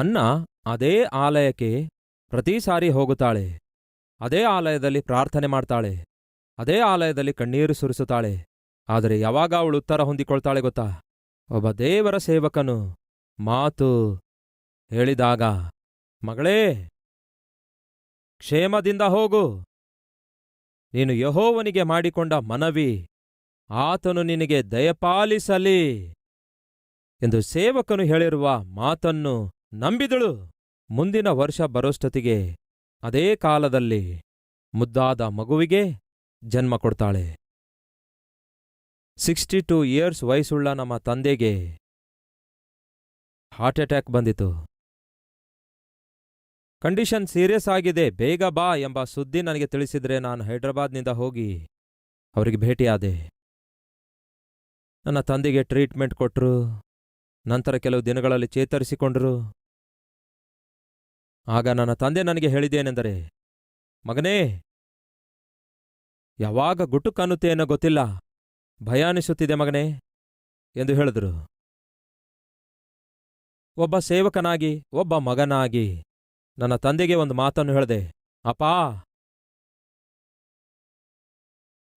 ಅನ್ನ ಅದೇ ಆಲಯಕ್ಕೆ ಪ್ರತಿ ಸಾರಿ ಹೋಗುತ್ತಾಳೆ. ಅದೇ ಆಲಯದಲ್ಲಿ ಪ್ರಾರ್ಥನೆ ಮಾಡ್ತಾಳೆ. ಅದೇ ಆಲಯದಲ್ಲಿ ಕಣ್ಣೀರು ಸುರಿಸುತ್ತಾಳೆ. ಆದರೆ ಯಾವಾಗ ಅವಳು ಉತ್ತರ ಹೊಂದಿಕೊಳ್ತಾಳೆ ಗೊತ್ತಾ? ಒಬ್ಬ ದೇವರ ಸೇವಕನು ಮಾತು ಹೇಳಿದಾಗ, ಮಗಳೇ, ಕ್ಷೇಮದಿಂದ ಹೋಗು. ನೀನು ಯಹೋವನಿಗೆ ಮಾಡಿಕೊಂಡ ಮನವಿ, ಆತನು ನಿನಗೆ ದಯಪಾಲಿಸಲಿ. ಎಂದು ಸೇವಕನು ಹೇಳಿರುವ ಮಾತನ್ನು ನಂಬಿದಳು. ಮುಂದಿನ ವರ್ಷ ಬರೋಷ್ಟೊತ್ತಿಗೆ ಅದೇ ಕಾಲದಲ್ಲಿ ಮುದ್ದಾದ ಮಗುವಿಗೆ ಜನ್ಮ ಕೊಡ್ತಾಳೆ. ಸಿಕ್ಸ್ಟಿ ಟೂ ಇಯರ್ಸ್ ವಯಸ್ಸುಳ್ಳ ನಮ್ಮ ತಂದೆಗೆ ಹಾರ್ಟ್ ಅಟ್ಯಾಕ್ ಬಂದಿತು. ಕಂಡೀಷನ್ ಸೀರಿಯಸ್ ಆಗಿದೆ, ಬೇಗ ಬಾ ಎಂಬ ಸುದ್ದಿ ನನಗೆ ತಿಳಿಸಿದ್ರೆ ನಾನು ಹೈದರಾಬಾದ್ನಿಂದ ಹೋಗಿ ಅವರಿಗೆ ಭೇಟಿಯಾದೆ. ನನ್ನ ತಂದೆಗೆ ಟ್ರೀಟ್ಮೆಂಟ್ ಕೊಟ್ಟರು ನಂತರ ಕೆಲವು ದಿನಗಳಲ್ಲಿ ಚೇತರಿಸಿಕೊಂಡರು. ಆಗ ನನ್ನ ತಂದೆ ನನಗೆ ಹೇಳಿದೇನೆಂದರೆ ಮಗನೇ, ಯಾವಾಗ ಗುಟುಕನ್ನುತ್ತೇನೋ ಗೊತ್ತಿಲ್ಲ, ಭಯ ಅನಿಸುತ್ತಿದೆ ಮಗನೇ ಎಂದು ಹೇಳಿದರು. ಒಬ್ಬ ಸೇವಕನಾಗಿ, ಒಬ್ಬ ಮಗನಾಗಿ ನನ್ನ ತಂದೆಗೆ ಒಂದು ಮಾತನ್ನು ಹೇಳಿದೆ. ಅಪಾ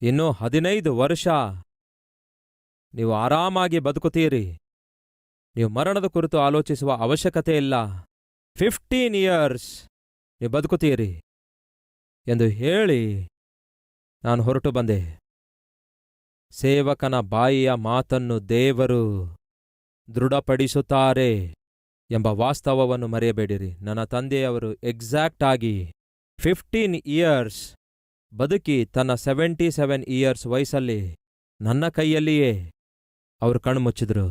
ಇನ್ನು ಹದಿನೈದು ವರ್ಷ ನೀವು ಆರಾಮಾಗಿ ಬದುಕುತ್ತೀರಿ. ನೀವು ಮರಣದ ಕುರಿತು ಆಲೋಚಿಸುವ ಅವಶ್ಯಕತೆ ಇಲ್ಲ. ಫಿಫ್ಟೀನ್ ಇಯರ್ಸ್ ನೀವು ಬದುಕುತ್ತೀರಿ ಎಂದು ಹೇಳಿ ನಾನು ಹೊರಟು ಬಂದೆ. ಸೇವಕನ ಬಾಯಿಯ ಮಾತನ್ನು ದೇವರು ದೃಢಪಡಿಸುತ್ತಾರೆ ಎಂಬ ವಾಸ್ತವವನ್ನು ಮರೆಯಬೇಡಿರಿ. ನನ್ನ ತಂದೆಯವರು ಎಕ್ಸಾಕ್ಟ್ ಆಗಿ ಫಿಫ್ಟೀನ್ ಇಯರ್ಸ್ ಬದುಕಿ ತನ್ನ ಸೆವೆಂಟಿ ಸೆವೆನ್ ಇಯರ್ಸ್ ವಯಸ್ಸಲ್ಲಿ ನನ್ನ ಕೈಯಲ್ಲಿಯೇ ಅವರು ಕಣ್ಮುಚ್ಚಿದ್ರು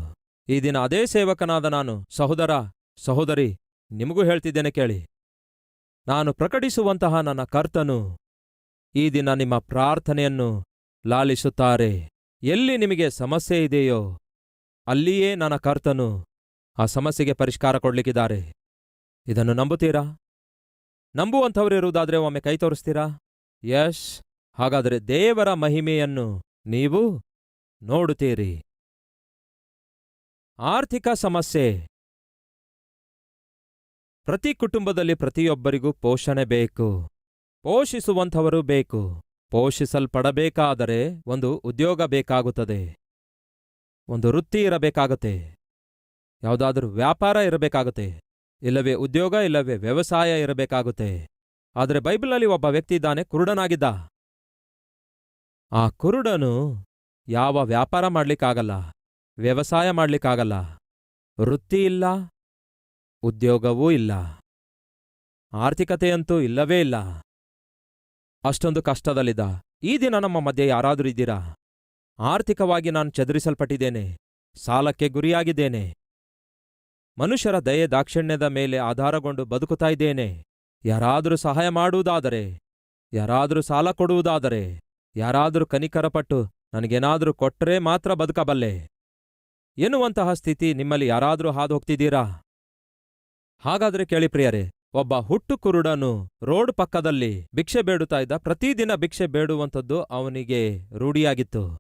ಈ ದಿನ ಅದೇ ಸೇವಕನಾದ ನಾನು, ಸಹೋದರ, ಸಹೋದರಿ ನಿಮಗೂ ಹೇಳ್ತಿದ್ದೇನೆ ಕೇಳಿ. ನಾನು ಪ್ರಕಟಿಸುವಂತಹ ನನ್ನ ಕರ್ತನು ಈ ದಿನ ನಿಮ್ಮ ಪ್ರಾರ್ಥನೆಯನ್ನು ಲಾಲಿಸುತ್ತಾರೆ. ಎಲ್ಲಿ ನಿಮಗೆ ಸಮಸ್ಯೆ ಇದೆಯೋ ಅಲ್ಲಿಯೇ ನನ್ನ ಕರ್ತನು ಆ ಸಮಸ್ಯೆಗೆ ಪರಿಷ್ಕಾರ ಕೊಡ್ಲಿಕ್ಕಿದ್ದಾರೆ. ಇದನ್ನು ನಂಬುತ್ತೀರಾ? ನಂಬುವಂಥವರಿರುವುದಾದ್ರೆ ಒಮ್ಮೆ ಕೈ ತೋರಿಸ್ತೀರಾ? ಯಶ್! ಹಾಗಾದರೆ ದೇವರ ಮಹಿಮೆಯನ್ನು ನೀವು ನೋಡುತ್ತೀರಿ. ಆರ್ಥಿಕ ಸಮಸ್ಯೆ. ಪ್ರತಿ ಕುಟುಂಬದಲ್ಲಿ ಪ್ರತಿಯೊಬ್ಬರಿಗೂ ಪೋಷಣೆ ಬೇಕು. ಪೋಷಿಸುವಂಥವರು ಬೇಕು. ಪೋಷಿಸಲ್ಪಡಬೇಕಾದರೆ ಒಂದು ಉದ್ಯೋಗ ಬೇಕಾಗುತ್ತದೆ. ಒಂದು ವೃತ್ತಿ ಇರಬೇಕಾಗುತ್ತೆ. ಯಾವುದಾದರೂ ವ್ಯಾಪಾರ ಇರಬೇಕಾಗುತ್ತೆ. ಇಲ್ಲವೇ ಉದ್ಯೋಗ, ಇಲ್ಲವೇ ವ್ಯವಸಾಯ ಇರಬೇಕಾಗುತ್ತೆ. ಆದರೆ ಬೈಬಲಲ್ಲಿ ಒಬ್ಬ ವ್ಯಕ್ತಿ ಇದ್ದಾನೆ, ಕುರುಡನಾಗಿದ್ದ. ಆ ಕುರುಡನು ಯಾವ ವ್ಯಾಪಾರ ಮಾಡ್ಲಿಕ್ಕಾಗಲ್ಲ, ವ್ಯವಸಾಯ ಮಾಡ್ಲಿಕ್ಕಾಗಲ್ಲ. ವೃತ್ತಿ ಇಲ್ಲ ಉದ್ಯೋಗವೂ ಇಲ್ಲ. ಆರ್ಥಿಕತೆಯಂತೂ ಇಲ್ಲವೇ ಇಲ್ಲ. ಅಷ್ಟೊಂದು ಕಷ್ಟದಲ್ಲಿದ್ದ. ಈ ದಿನ ನಮ್ಮ ಮಧ್ಯೆ ಯಾರಾದರೂ ಇದ್ದೀರಾ? ಆರ್ಥಿಕವಾಗಿ ನಾನು ಚದುರಿಸಲ್ಪಟ್ಟಿದ್ದೇನೆ. ಸಾಲಕ್ಕೆ ಗುರಿಯಾಗಿದ್ದೇನೆ. ಮನುಷ್ಯರ ದಯೆ ದಾಕ್ಷಿಣ್ಯದ ಮೇಲೆ ಆಧಾರಗೊಂಡು ಬದುಕುತ್ತಾ ಇದ್ದೇನೆ. ಯಾರಾದರೂ ಸಹಾಯ ಮಾಡುವುದಾದರೆ, ಯಾರಾದರೂ ಸಾಲ ಕೊಡುವುದಾದರೆ, ಯಾರಾದರೂ ಕನಿಕರಪಟ್ಟು ನನಗೇನಾದರೂ ಕೊಟ್ಟರೆ ಮಾತ್ರ ಬದುಕಬಲ್ಲೆ. ಎನ್ನುವಂತಹ ಸ್ಥಿತಿ ನಿಮ್ಮಲ್ಲಿ ಯಾರಾದರೂ ಹಾದು ಹೋಗ್ತಿದ್ದೀರಾ? ಹಾಗಾದ್ರೆ ಕೇಳಿ ಪ್ರಿಯರೇ, ಒಬ್ಬ ಹುಟ್ಟು ಕುರುಡನು ರೋಡ್ ಪಕ್ಕದಲ್ಲಿ ಭಿಕ್ಷೆ ಬೇಡುತ್ತಾ ಇದ್ದ ಪ್ರತಿದಿನ ಭಿಕ್ಷೆ ಬೇಡುವಂಥದ್ದು ಅವನಿಗೆ ರೂಢಿಯಾಗಿತ್ತು.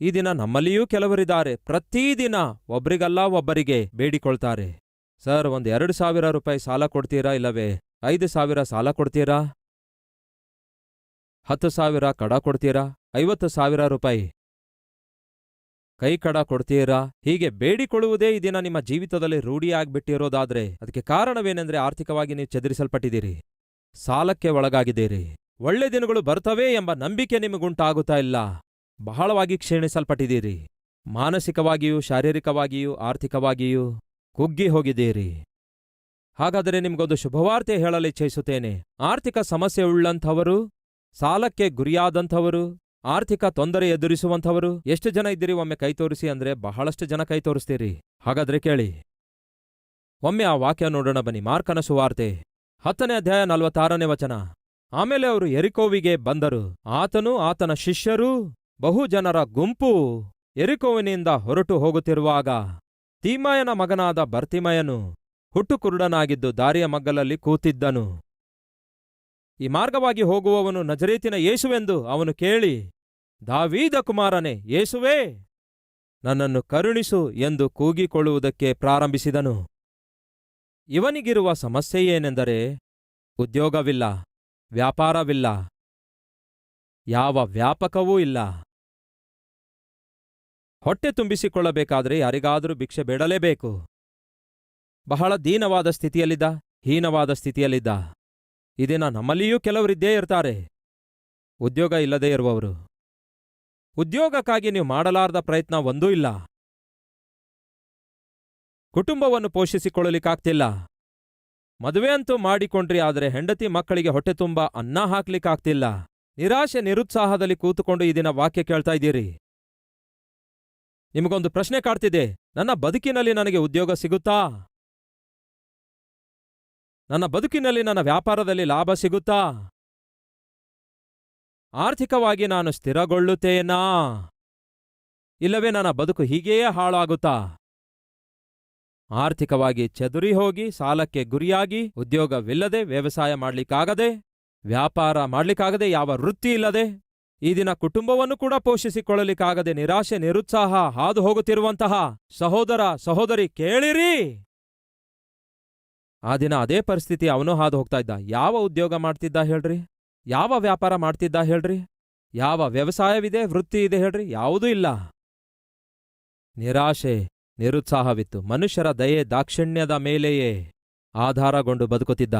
ಈ ದಿನ ನಮ್ಮಲ್ಲಿಯೂ ಕೆಲವರಿದ್ದಾರೆ, ಪ್ರತಿದಿನ ಒಬ್ರಿಗಲ್ಲ ಒಬ್ಬರಿಗೆ ಬೇಡಿಕೊಳ್ತಾರೆ. ಸರ್, ಒಂದು ಎರಡು ಸಾವಿರ ರೂಪಾಯಿ ಸಾಲ ಕೊಡ್ತೀರಾ ಇಲ್ಲವೇ? ಐದು ಸಾವಿರ ಸಾಲ ಕೊಡ್ತೀರಾ? ಹತ್ತು ಸಾವಿರ ಕಡ ಕೊಡ್ತೀರಾ? ಐವತ್ತು ಸಾವಿರ ರೂಪಾಯಿ. ಕೈ ಕಡ ಕೊಡ್ತೀರಾ? ಹೀಗೆ ಬೇಡಿಕೊಳ್ಳುವುದೇ ಈ ದಿನ ನಿಮ್ಮ ಜೀವಿತದಲ್ಲಿ ರೂಢಿಯಾಗ್ಬಿಟ್ಟಿರೋದಾದ್ರೆ ಅದಕ್ಕೆ ಕಾರಣವೇನೆಂದ್ರೆ ಆರ್ಥಿಕವಾಗಿ ನೀವು ಚದುರಿಸಲ್ಪಟ್ಟಿದ್ದೀರಿ. ಸಾಲಕ್ಕೆ ಒಳಗಾಗಿದ್ದೀರಿ. ಒಳ್ಳೆ ದಿನಗಳು ಬರ್ತವೆ ಎಂಬ ನಂಬಿಕೆ ನಿಮಗುಂಟಾಗುತ್ತಾ ಇಲ್ಲ. ಬಹಳವಾಗಿ ಕ್ಷೀಣಿಸಲ್ಪಟ್ಟಿದ್ದೀರಿ. ಮಾನಸಿಕವಾಗಿಯೂ, ಶಾರೀರಿಕವಾಗಿಯೂ, ಆರ್ಥಿಕವಾಗಿಯೂ ಕುಗ್ಗಿ ಹೋಗಿದ್ದೀರಿ. ಹಾಗಾದರೆ ನಿಮಗೊಂದು ಶುಭವಾರ್ತೆ ಹೇಳಲು ಇಚ್ಛಿಸುತ್ತೇನೆ. ಆರ್ಥಿಕ ಸಮಸ್ಯೆ ಉಳ್ಳಂಥವರು, ಸಾಲಕ್ಕೆ ಗುರಿಯಾದಂಥವರು ಆರ್ಥಿಕ ತೊಂದರೆ ಎದುರಿಸುವಂಥವರು ಎಷ್ಟು ಜನ ಇದ್ದೀರಿ? ಒಮ್ಮೆ ಕೈ ತೋರಿಸಿ ಅಂದ್ರೆ ಬಹಳಷ್ಟು ಜನ ಕೈ ತೋರಿಸ್ತೀರಿ. ಹಾಗಾದ್ರೆ ಕೇಳಿ. ಒಮ್ಮೆ ಆ ವಾಕ್ಯ ನೋಡೋಣ ಬನ್ನಿ. ಮಾರ್ಕನ ಸುವಾರ್ತೆ, ಹತ್ತನೇ ಅಧ್ಯಾಯ ನಲವತ್ತಾರನೇ ವಚನ. ಆಮೇಲೆ ಅವರು ಎರಿಕೋವಿಗೆ ಬಂದರು. ಆತನು ಆತನ ಶಿಷ್ಯರು, ಬಹು ಜನರ ಗುಂಪು ಎರಿಕೋವಿನಿಂದ ಹೊರಟು ಹೋಗುತ್ತಿರುವಾಗ ತೀಮಾಯನ ಮಗನಾದ ಬರ್ತಿಮಯನು ಹುಟ್ಟುಕುರುಡನಾಗಿದ್ದು ದಾರಿಯ ಮಗ್ಗಲಲ್ಲಿ ಕೂತಿದ್ದನು. ಈ ಮಾರ್ಗವಾಗಿ ಹೋಗುವವನು ನಜರೇತಿನ ಯೇಸುವೆಂದು ಅವನು ಕೇಳಿ, ದಾವೀದ ಕುಮಾರನೇ, ಯೇಸುವೇ, ನನ್ನನ್ನು ಕರುಣಿಸು ಎಂದು ಕೂಗಿಕೊಳ್ಳುವುದಕ್ಕೆ ಪ್ರಾರಂಭಿಸಿದನು. ಇವನಿಗಿರುವ ಸಮಸ್ಯೆಯೇನೆಂದರೆ ಉದ್ಯೋಗವಿಲ್ಲ, ವ್ಯಾಪಾರವಿಲ್ಲ, ಯಾವ ವ್ಯಾಪಕವೂ ಇಲ್ಲ. ಹೊಟ್ಟೆ ತುಂಬಿಸಿಕೊಳ್ಳಬೇಕಾದರೆ ಯಾರಿಗಾದರೂ ಭಿಕ್ಷೆ ಬೇಡಲೇಬೇಕು. ಬಹಳ ದೀನವಾದ ಸ್ಥಿತಿಯಲ್ಲಿದ್ದ, ಹೀನವಾದ ಸ್ಥಿತಿಯಲ್ಲಿದ್ದ. ಇದಿನ ನಮ್ಮಲ್ಲಿಯೂ ಕೆಲವರಿದ್ದೇ ಇರ್ತಾರೆ. ಉದ್ಯೋಗ ಇಲ್ಲದೇ ಇರುವವರು. ಉದ್ಯೋಗಕ್ಕಾಗಿ ನೀವು ಮಾಡಲಾರದ ಪ್ರಯತ್ನ ಒಂದೂ ಇಲ್ಲ. ಕುಟುಂಬವನ್ನು ಪೋಷಿಸಿಕೊಳ್ಳಲಿಕ್ಕಾಗ್ತಿಲ್ಲ. ಮದುವೆ ಅಂತೂ ಮಾಡಿಕೊಂಡ್ರಿ, ಆದರೆ ಹೆಂಡತಿ ಮಕ್ಕಳಿಗೆ ಹೊಟ್ಟೆ ತುಂಬ ಅನ್ನ ಹಾಕ್ಲಿಕ್ಕಾಗ್ತಿಲ್ಲ. ನಿರಾಶೆ, ನಿರುತ್ಸಾಹದಲ್ಲಿ ಕೂತುಕೊಂಡು ಈ ದಿನ ವಾಕ್ಯ ಕೇಳ್ತಾ ಇದ್ದೀರಿ. ನಿಮಗೊಂದು ಪ್ರಶ್ನೆ ಕಾಡ್ತಿದೆ. ನನ್ನ ಬದುಕಿನಲ್ಲಿ ನನಗೆ ಉದ್ಯೋಗ ಸಿಗುತ್ತಾ? ನನ್ನ ಬದುಕಿನಲ್ಲಿ ನನ್ನ ವ್ಯಾಪಾರದಲ್ಲಿ ಲಾಭ ಸಿಗುತ್ತಾ? ಆರ್ಥಿಕವಾಗಿ ನಾನು ಸ್ಥಿರಗೊಳ್ಳುತ್ತೇನಾ? ಇಲ್ಲವೇ ನನ್ನ ಬದುಕು ಹೀಗೆಯೇ ಹಾಳಾಗುತ್ತಾ? ಆರ್ಥಿಕವಾಗಿ ಚದುರಿ ಹೋಗಿ, ಸಾಲಕ್ಕೆ ಗುರಿಯಾಗಿ, ಉದ್ಯೋಗವಿಲ್ಲದೆ ವ್ಯವಸಾಯ ಮಾಡ್ಲಿಕ್ಕಾಗದೆ, ವ್ಯಾಪಾರ ಮಾಡ್ಲಿಕ್ಕಾಗದೆ ಯಾವ ವೃತ್ತಿ ಇಲ್ಲದೆ, ಈ ದಿನ ಕುಟುಂಬವನ್ನು ಕೂಡ ಪೋಷಿಸಿಕೊಳ್ಳಲಿಕ್ಕಾಗದೆ ನಿರಾಶೆ, ನಿರುತ್ಸಾಹ ಹಾದು ಹೋಗುತ್ತಿರುವಂತಹ ಸಹೋದರ, ಸಹೋದರಿ ಕೇಳಿರಿ! ಆ ದಿನ ಅದೇ ಪರಿಸ್ಥಿತಿ ಅವನೂ ಹಾದು ಹೋಗ್ತಾ ಇದ್ದ. ಯಾವ ಉದ್ಯೋಗ ಮಾಡ್ತಿದ್ದ ಹೇಳ್ರಿ? ಯಾವ ವ್ಯಾಪಾರ ಮಾಡ್ತಿದ್ದ ಹೇಳ್ರಿ? ಯಾವ ವ್ಯವಸಾಯವಿದೆ, ವೃತ್ತಿ ಇದೆ ಹೇಳ್ರಿ? ಯಾವುದೂ ಇಲ್ಲ. ನಿರಾಶೆ, ನಿರುತ್ಸಾಹವಿತ್ತು. ಮನುಷ್ಯರ ದಯೆ ದಾಕ್ಷಿಣ್ಯದ ಮೇಲೆಯೇ ಆಧಾರಗೊಂಡು ಬದುಕುತ್ತಿದ್ದ.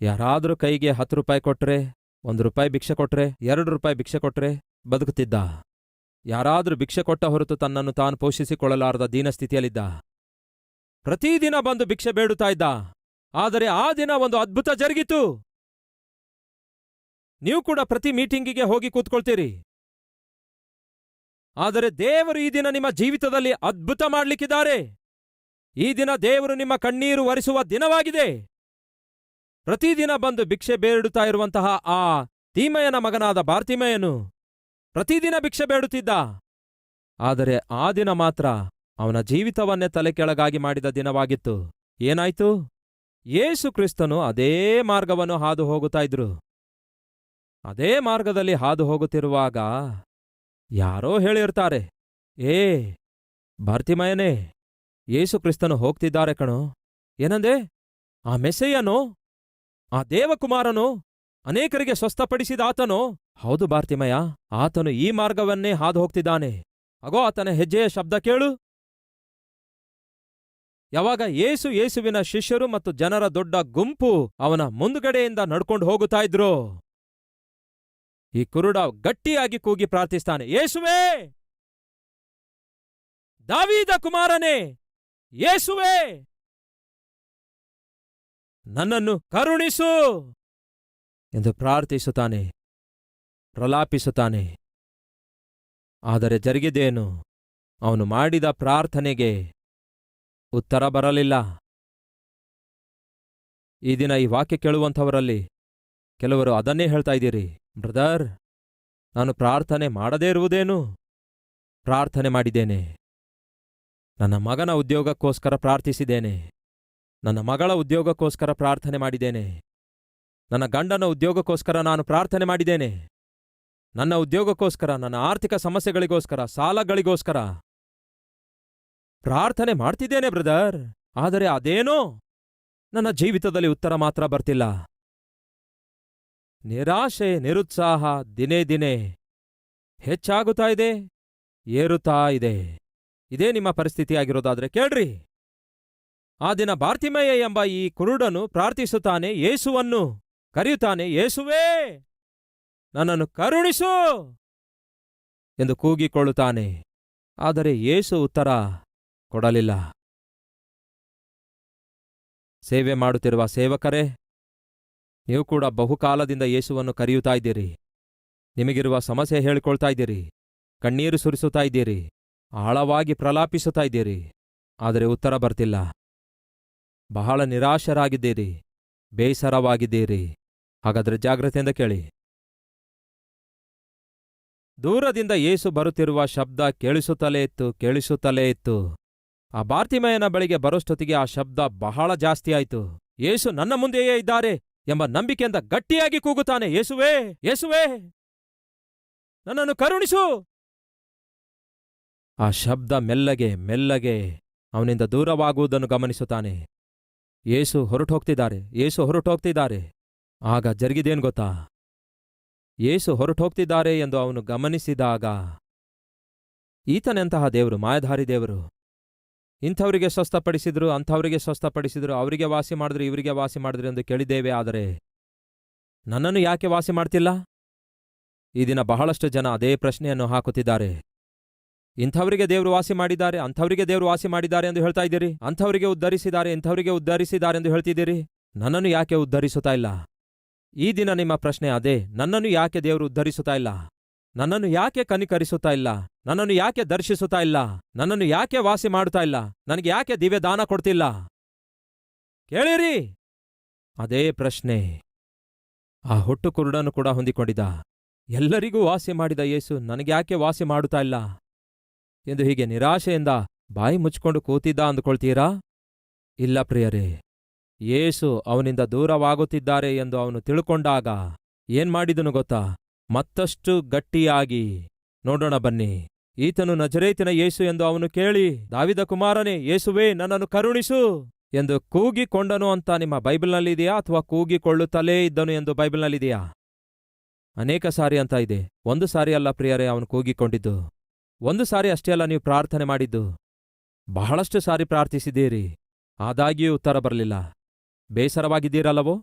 ಯಾರಾದರೂ ಕೈಗೆ ಹತ್ತು ರೂಪಾಯಿ ಕೊಟ್ರೆ, ಒಂದು ರೂಪಾಯಿ ಭಿಕ್ಷೆ ಕೊಟ್ರೆ, ಎರಡು ರೂಪಾಯಿ ಭಿಕ್ಷೆ ಕೊಟ್ರೆ ಬದುಕುತ್ತಿದ್ದ. ಯಾರಾದರೂ ಭಿಕ್ಷೆ ಕೊಟ್ಟ ಹೊರತು ತನ್ನನ್ನು ತಾನು ಪೋಷಿಸಿಕೊಳ್ಳಲಾರದ ದೀನಸ್ಥಿತಿಯಲ್ಲಿದ್ದ. ಪ್ರತಿದಿನ ಬಂದು ಭಿಕ್ಷೆ ಬೇಡುತ್ತಾ ಇದ್ದ. ಆದರೆ ಆ ದಿನ ಒಂದು ಅದ್ಭುತ ಜರುಗಿತು. ನೀವು ಕೂಡ ಪ್ರತಿ ಮೀಟಿಂಗಿಗೆ ಹೋಗಿ ಕೂತ್ಕೊಳ್ತೀರಿ. ಆದರೆ ದೇವರು ಈ ದಿನ ನಿಮ್ಮ ಜೀವಿತದಲ್ಲಿ ಅದ್ಭುತ ಮಾಡಲಿಕ್ಕಿದ್ದಾರೆ. ಈ ದಿನ ದೇವರು ನಿಮ್ಮ ಕಣ್ಣೀರು ಒರೆಸುವ ದಿನವಾಗಿದೆ. ಪ್ರತಿದಿನ ಬಂದು ಭಿಕ್ಷೆ ಬೇಡುತ್ತಾ ಇರುವಂತಹ ಆ ತೀಮಯನ ಮಗನಾದ ಬಾರ್ತಿಮಯನು ಪ್ರತಿದಿನ ಭಿಕ್ಷೆ ಬೇಡುತ್ತಿದ್ದ. ಆದರೆ ಆ ದಿನ ಮಾತ್ರ ಅವನ ಜೀವಿತವನ್ನೇ ತಲೆ ಕೆಳಗಾಗಿ ಮಾಡಿದ ದಿನವಾಗಿತ್ತು. ಏನಾಯ್ತು? ಯೇಸು ಕ್ರಿಸ್ತನು ಅದೇ ಮಾರ್ಗವನ್ನು ಹಾದು ಹೋಗುತ್ತಾ ಇದ್ರು ಅದೇ ಮಾರ್ಗದಲ್ಲಿ ಹಾದು ಹೋಗುತ್ತಿರುವಾಗ ಯಾರೋ ಹೇಳಿರ್ತಾರೆ, ಏ ಭಾರತಿಮಯನೇ ಯೇಸು ಕ್ರಿಸ್ತನು ಹೋಗ್ತಿದ್ದಾರೆ ಕಣೋ. ಏನಂದೆ? ಆ ಮೆಸ್ಸೆಯನೋ? ಆ ದೇವಕುಮಾರನು? ಅನೇಕರಿಗೆ ಸ್ವಸ್ಥಪಡಿಸಿದ ಆತನೋ? ಹೌದು ಭಾರತಿಮಯ ಆತನು ಈ ಮಾರ್ಗವನ್ನೇ ಹಾದು ಹೋಗ್ತಿದ್ದಾನೆ ಅಗೋ, ಆತನ ಹೆಜ್ಜೆಯ ಶಬ್ದ ಕೇಳು. ಯಾವಾಗ ಏಸು ಯೇಸುವಿನ ಶಿಷ್ಯರು ಮತ್ತು ಜನರ ದೊಡ್ಡ ಗುಂಪು ಅವನ ಮುಂದುಗಡೆಯಿಂದ ನಡ್ಕೊಂಡು ಹೋಗುತ್ತಾ ಇದ್ರು, ಈ ಕುರುಡ ಗಟ್ಟಿಯಾಗಿ ಕೂಗಿ ಪ್ರಾರ್ಥಿಸ್ತಾನೆ, ಯೇಸುವೇ! ದಾವೀದ ಕುಮಾರನೇ! ಯೇಸುವೇ! ನನ್ನನ್ನು ಕರುಣಿಸು! ಎಂದು ಪ್ರಾರ್ಥಿಸುತ್ತಾನೆ, ಪ್ರಲಾಪಿಸುತ್ತಾನೆ. ಆದರೆ ಜರುಗಿದೇನು, ಅವನು ಮಾಡಿದ ಪ್ರಾರ್ಥನೆಗೆ ಉತ್ತರ ಬರಲಿಲ್ಲ. ಈ ದಿನ ಈ ವಾಕ್ಯ ಕೇಳುವಂಥವರಲ್ಲಿ ಕೆಲವರು ಅದನ್ನೇ ಹೇಳ್ತಾ ಇದ್ದೀರಿ. ಬ್ರದರ್, ನಾನು ಪ್ರಾರ್ಥನೆ ಮಾಡದೇ ಇರುವುದೇನು? ಪ್ರಾರ್ಥನೆ ಮಾಡಿದ್ದೇನೆ. ನನ್ನ ಮಗನ ಉದ್ಯೋಗಕ್ಕೋಸ್ಕರ ಪ್ರಾರ್ಥಿಸಿದ್ದೇನೆ. ನನ್ನ ಮಗಳ ಉದ್ಯೋಗಕ್ಕೋಸ್ಕರ ಪ್ರಾರ್ಥನೆ ಮಾಡಿದ್ದೇನೆ. ನನ್ನ ಗಂಡನ ಉದ್ಯೋಗಕ್ಕೋಸ್ಕರ ನಾನು ಪ್ರಾರ್ಥನೆ ಮಾಡಿದ್ದೇನೆ. ನನ್ನ ಉದ್ಯೋಗಕ್ಕೋಸ್ಕರ, ನನ್ನ ಆರ್ಥಿಕ ಸಮಸ್ಯೆಗಳಿಗೋಸ್ಕರ, ಸಾಲಗಳಿಗೋಸ್ಕರ. ಪ್ರಾರ್ಥನೆ ಮಾಡ್ತಿದ್ದೇನೆ, ಬ್ರದರ್. ಆದರೆ ಅದೇನೋ? ನನ್ನ ಜೀವಿತದಲ್ಲಿ ಉತ್ತರ ಮಾತ್ರ ಬರ್ತಿಲ್ಲ. ನಿರಾಶೆ, ನಿರುತ್ಸಾಹ ದಿನೇ ದಿನೇ ಹೆಚ್ಚಾಗುತ್ತಾ ಇದೆ, ಏರುತ್ತಾ ಇದೆ. ಇದೇ ನಿಮ್ಮ ಪರಿಸ್ಥಿತಿಯಾಗಿರೋದಾದ್ರೆ ಕೇಳ್ರಿ. ಆ ದಿನ ಬಾರ್ತಿಮಯ್ಯ ಎಂಬ ಈ ಕುರುಡನು ಪ್ರಾರ್ಥಿಸುತ್ತಾನೆ, ಯೇಸುವನ್ನು ಕರೆಯುತ್ತಾನೆ, ಯೇಸುವೇ, ನನ್ನನ್ನು ಕರುಣಿಸು ಎಂದು ಕೂಗಿಕೊಳ್ಳುತ್ತಾನೆ. ಆದರೆ ಯೇಸು ಉತ್ತರ ಕೊಡಲಿಲ್ಲ. ಸೇವೆ ಮಾಡುತ್ತಿರುವ ಸೇವಕರೇ, ನೀವು ಕೂಡ ಬಹುಕಾಲದಿಂದ ಯೇಸುವನ್ನು ಕರೆಯುತ್ತಾ ಇದ್ದೀರಿ. ನಿಮಗಿರುವ ಸಮಸ್ಯೆ ಹೇಳಿಕೊಳ್ತಾ ಇದ್ದೀರಿ. ಕಣ್ಣೀರು ಸುರಿಸುತ್ತಾ ಇದ್ದೀರಿ. ಆಳವಾಗಿ ಪ್ರಲಾಪಿಸುತ್ತಾ ಇದ್ದೀರಿ. ಆದರೆ ಉತ್ತರ ಬರ್ತಿಲ್ಲ. ಬಹಳ ನಿರಾಶರಾಗಿದ್ದೀರಿ. ಬೇಸರವಾಗಿದ್ದೀರಿ. ಹಾಗಾದರೆ ಜಾಗ್ರತೆಯಿಂದ ಕೇಳಿ. ದೂರದಿಂದ ಏಸು ಬರುತ್ತಿರುವ ಶಬ್ದ ಕೇಳಿಸುತ್ತಲೇ ಇತ್ತು ಕೇಳಿಸುತ್ತಲೇ ಇತ್ತು. ಆ ಬಾರ್ತಿಮಯನ ಬಳಿಗೆ ಬರೋಷ್ಟೊತ್ತಿಗೆ ಆ ಶಬ್ದ ಬಹಳ ಜಾಸ್ತಿ ಆಯಿತು. ಯೇಸು ನನ್ನ ಮುಂದೆಯೇ ಇದ್ದಾರೆ ಎಂಬ ನಂಬಿಕೆಯಿಂದ ಗಟ್ಟಿಯಾಗಿ ಕೂಗುತ್ತಾನೆ. ಯೇಸುವೇ ಯೇಸುವೇ ನನ್ನನ್ನು ಕರುಣಿಸು. ಆ ಶಬ್ದ ಮೆಲ್ಲಗೆ ಮೆಲ್ಲಗೆ ಅವನಿಂದ ದೂರವಾಗುವುದನ್ನು ಗಮನಿಸುತ್ತಾನೆ. ಯೇಸು ಹೊರಟೋಗ್ತಿದ್ದಾರೆ. ಯೇಸು ಹೊರಟೋಗ್ತಿದ್ದಾರೆ. ಆಗ ಜರುಗಿದೇನು ಗೊತ್ತಾ? ಯೇಸು ಹೊರಟೋಗ್ತಿದ್ದಾರೆ ಎಂದು ಅವನು ಗಮನಿಸಿದಾಗ, ಈತನೆಂತಹ ದೇವರು, ಮಾಯಧಾರಿ ದೇವರು ಇಂಥವರಿಗೆ ಸ್ವಸ್ಥಪಡಿಸಿದ್ರು, ಅಂಥವರಿಗೆ ಸ್ವಸ್ಥಪಡಿಸಿದ್ರು, ಅವರಿಗೆ ವಾಸಿ ಮಾಡಿದ್ರು, ಇವರಿಗೆ ವಾಸಿ ಮಾಡಿದ್ರು ಎಂದು ಕೇಳಿದ್ದೇವೆ. ಆದರೆ ನನ್ನನ್ನು ಯಾಕೆ ವಾಸಿ ಮಾಡ್ತಿಲ್ಲ? ಈ ದಿನ ಬಹಳಷ್ಟು ಜನ ಅದೇ ಪ್ರಶ್ನೆಯನ್ನು ಹಾಕುತ್ತಿದ್ದಾರೆ. ಇಂಥವರಿಗೆ ದೇವರು ವಾಸಿ ಮಾಡಿದ್ದಾರೆ, ಅಂಥವರಿಗೆ ದೇವರು ವಾಸಿ ಮಾಡಿದ್ದಾರೆ ಎಂದು ಹೇಳ್ತಾ ಇದ್ದೀರಿ? ಅಂಥವರಿಗೆ ಉದ್ಧರಿಸಿದ್ದಾರೆ, ಇಂಥವರಿಗೆ ಉದ್ಧರಿಸಿದ್ದಾರೆ ಎಂದು ಹೇಳ್ತಿದ್ದೀರಿ? ನನ್ನನ್ನು ಯಾಕೆ ಉದ್ಧರಿಸುತ್ತಾ ಇಲ್ಲ? ಈ ದಿನ ನಿಮ್ಮ ಪ್ರಶ್ನೆ ಅದೇ, ನನ್ನನ್ನು ಯಾಕೆ ದೇವರು ಉದ್ಧರಿಸುತ್ತಾ ಇಲ್ಲ? ನನ್ನನ್ನು ಯಾಕೆ ಕನಿಕರಿಸುತ್ತಾ ಇಲ್ಲ? ನನ್ನನ್ನು ಯಾಕೆ ದರ್ಶಿಸುತ್ತಾ ಇಲ್ಲ? ನನ್ನನ್ನು ಯಾಕೆ ವಾಸಿ ಮಾಡುತ್ತಾ ಇಲ್ಲ? ನನಗೆ ಯಾಕೆ ದಿವ್ಯ ದಾನ ಕೊಡ್ತಿಲ್ಲ? ಕೇಳಿರಿ! ಅದೇ ಪ್ರಶ್ನೆ. ಆ ಹುಟ್ಟು ಕುರುಡನು ಕೂಡ ಹೊಂದಿಕೊಂಡಿದ್ದ. ಎಲ್ಲರಿಗೂ ವಾಸಿ ಮಾಡಿದ ಯೇಸು ನನಗ್ಯಾಕೆ ವಾಸಿ ಮಾಡುತ್ತಾ ಇಲ್ಲ? ಎಂದು ಹೀಗೆ ನಿರಾಶೆಯಿಂದ ಬಾಯಿ ಮುಚ್ಕೊಂಡು ಕೂತಿದ್ದ ಅಂದುಕೊಳ್ತೀರಾ? ಇಲ್ಲ ಪ್ರಿಯರೇ, ಯೇಸು ಅವನಿಂದ ದೂರವಾಗುತ್ತಿದ್ದಾರೆ ಎಂದು ಅವನು ತಿಳ್ಕೊಂಡಾಗ ಏನ್ಮಾಡಿದನು ಗೊತ್ತಾ? ಮತ್ತಷ್ಟು ಗಟ್ಟಿಯಾಗಿ. ನೋಡೋಣ ಬನ್ನಿ. ಈತನು ನಜರೇತಿನ ಯೇಸು ಎಂದು ಅವನು ಕೇಳಿ, ದಾವಿದ ಕುಮಾರನೇ, ಯೇಸುವೇ, ನನ್ನನ್ನು ಕರುಣಿಸು ಎಂದು ಕೂಗಿಕೊಂಡನು ಅಂತ ನಿಮ್ಮ ಬೈಬಲ್ನಲ್ಲಿದೆಯಾ ಅಥವಾ ಕೂಗಿಕೊಳ್ಳುತ್ತಲೇ ಇದ್ದನು ಎಂದು ಬೈಬಲ್ನಲ್ಲಿದೆಯಾ? ಅನೇಕ ಸಾರಿ ಅಂತ ಇದೆ. ಒಂದು ಸಾರಿ ಅಲ್ಲ ಪ್ರಿಯರೇ, ಅವನು ಕೂಗಿಕೊಂಡಿದ್ದು. ಒಂದು ಸಾರಿ ಅಷ್ಟೇ ಅಲ್ಲ, ನೀವು ಪ್ರಾರ್ಥನೆ ಮಾಡಿದ್ದು. ಬಹಳಷ್ಟು ಸಾರಿ ಪ್ರಾರ್ಥಿಸಿದ್ದೀರಿ. ಆದಾಗ್ಯೂ ಉತ್ತರ ಬರಲಿಲ್ಲ. ಬೇಸರವಾಗಿದ್ದೀರಲ್ಲವೋ?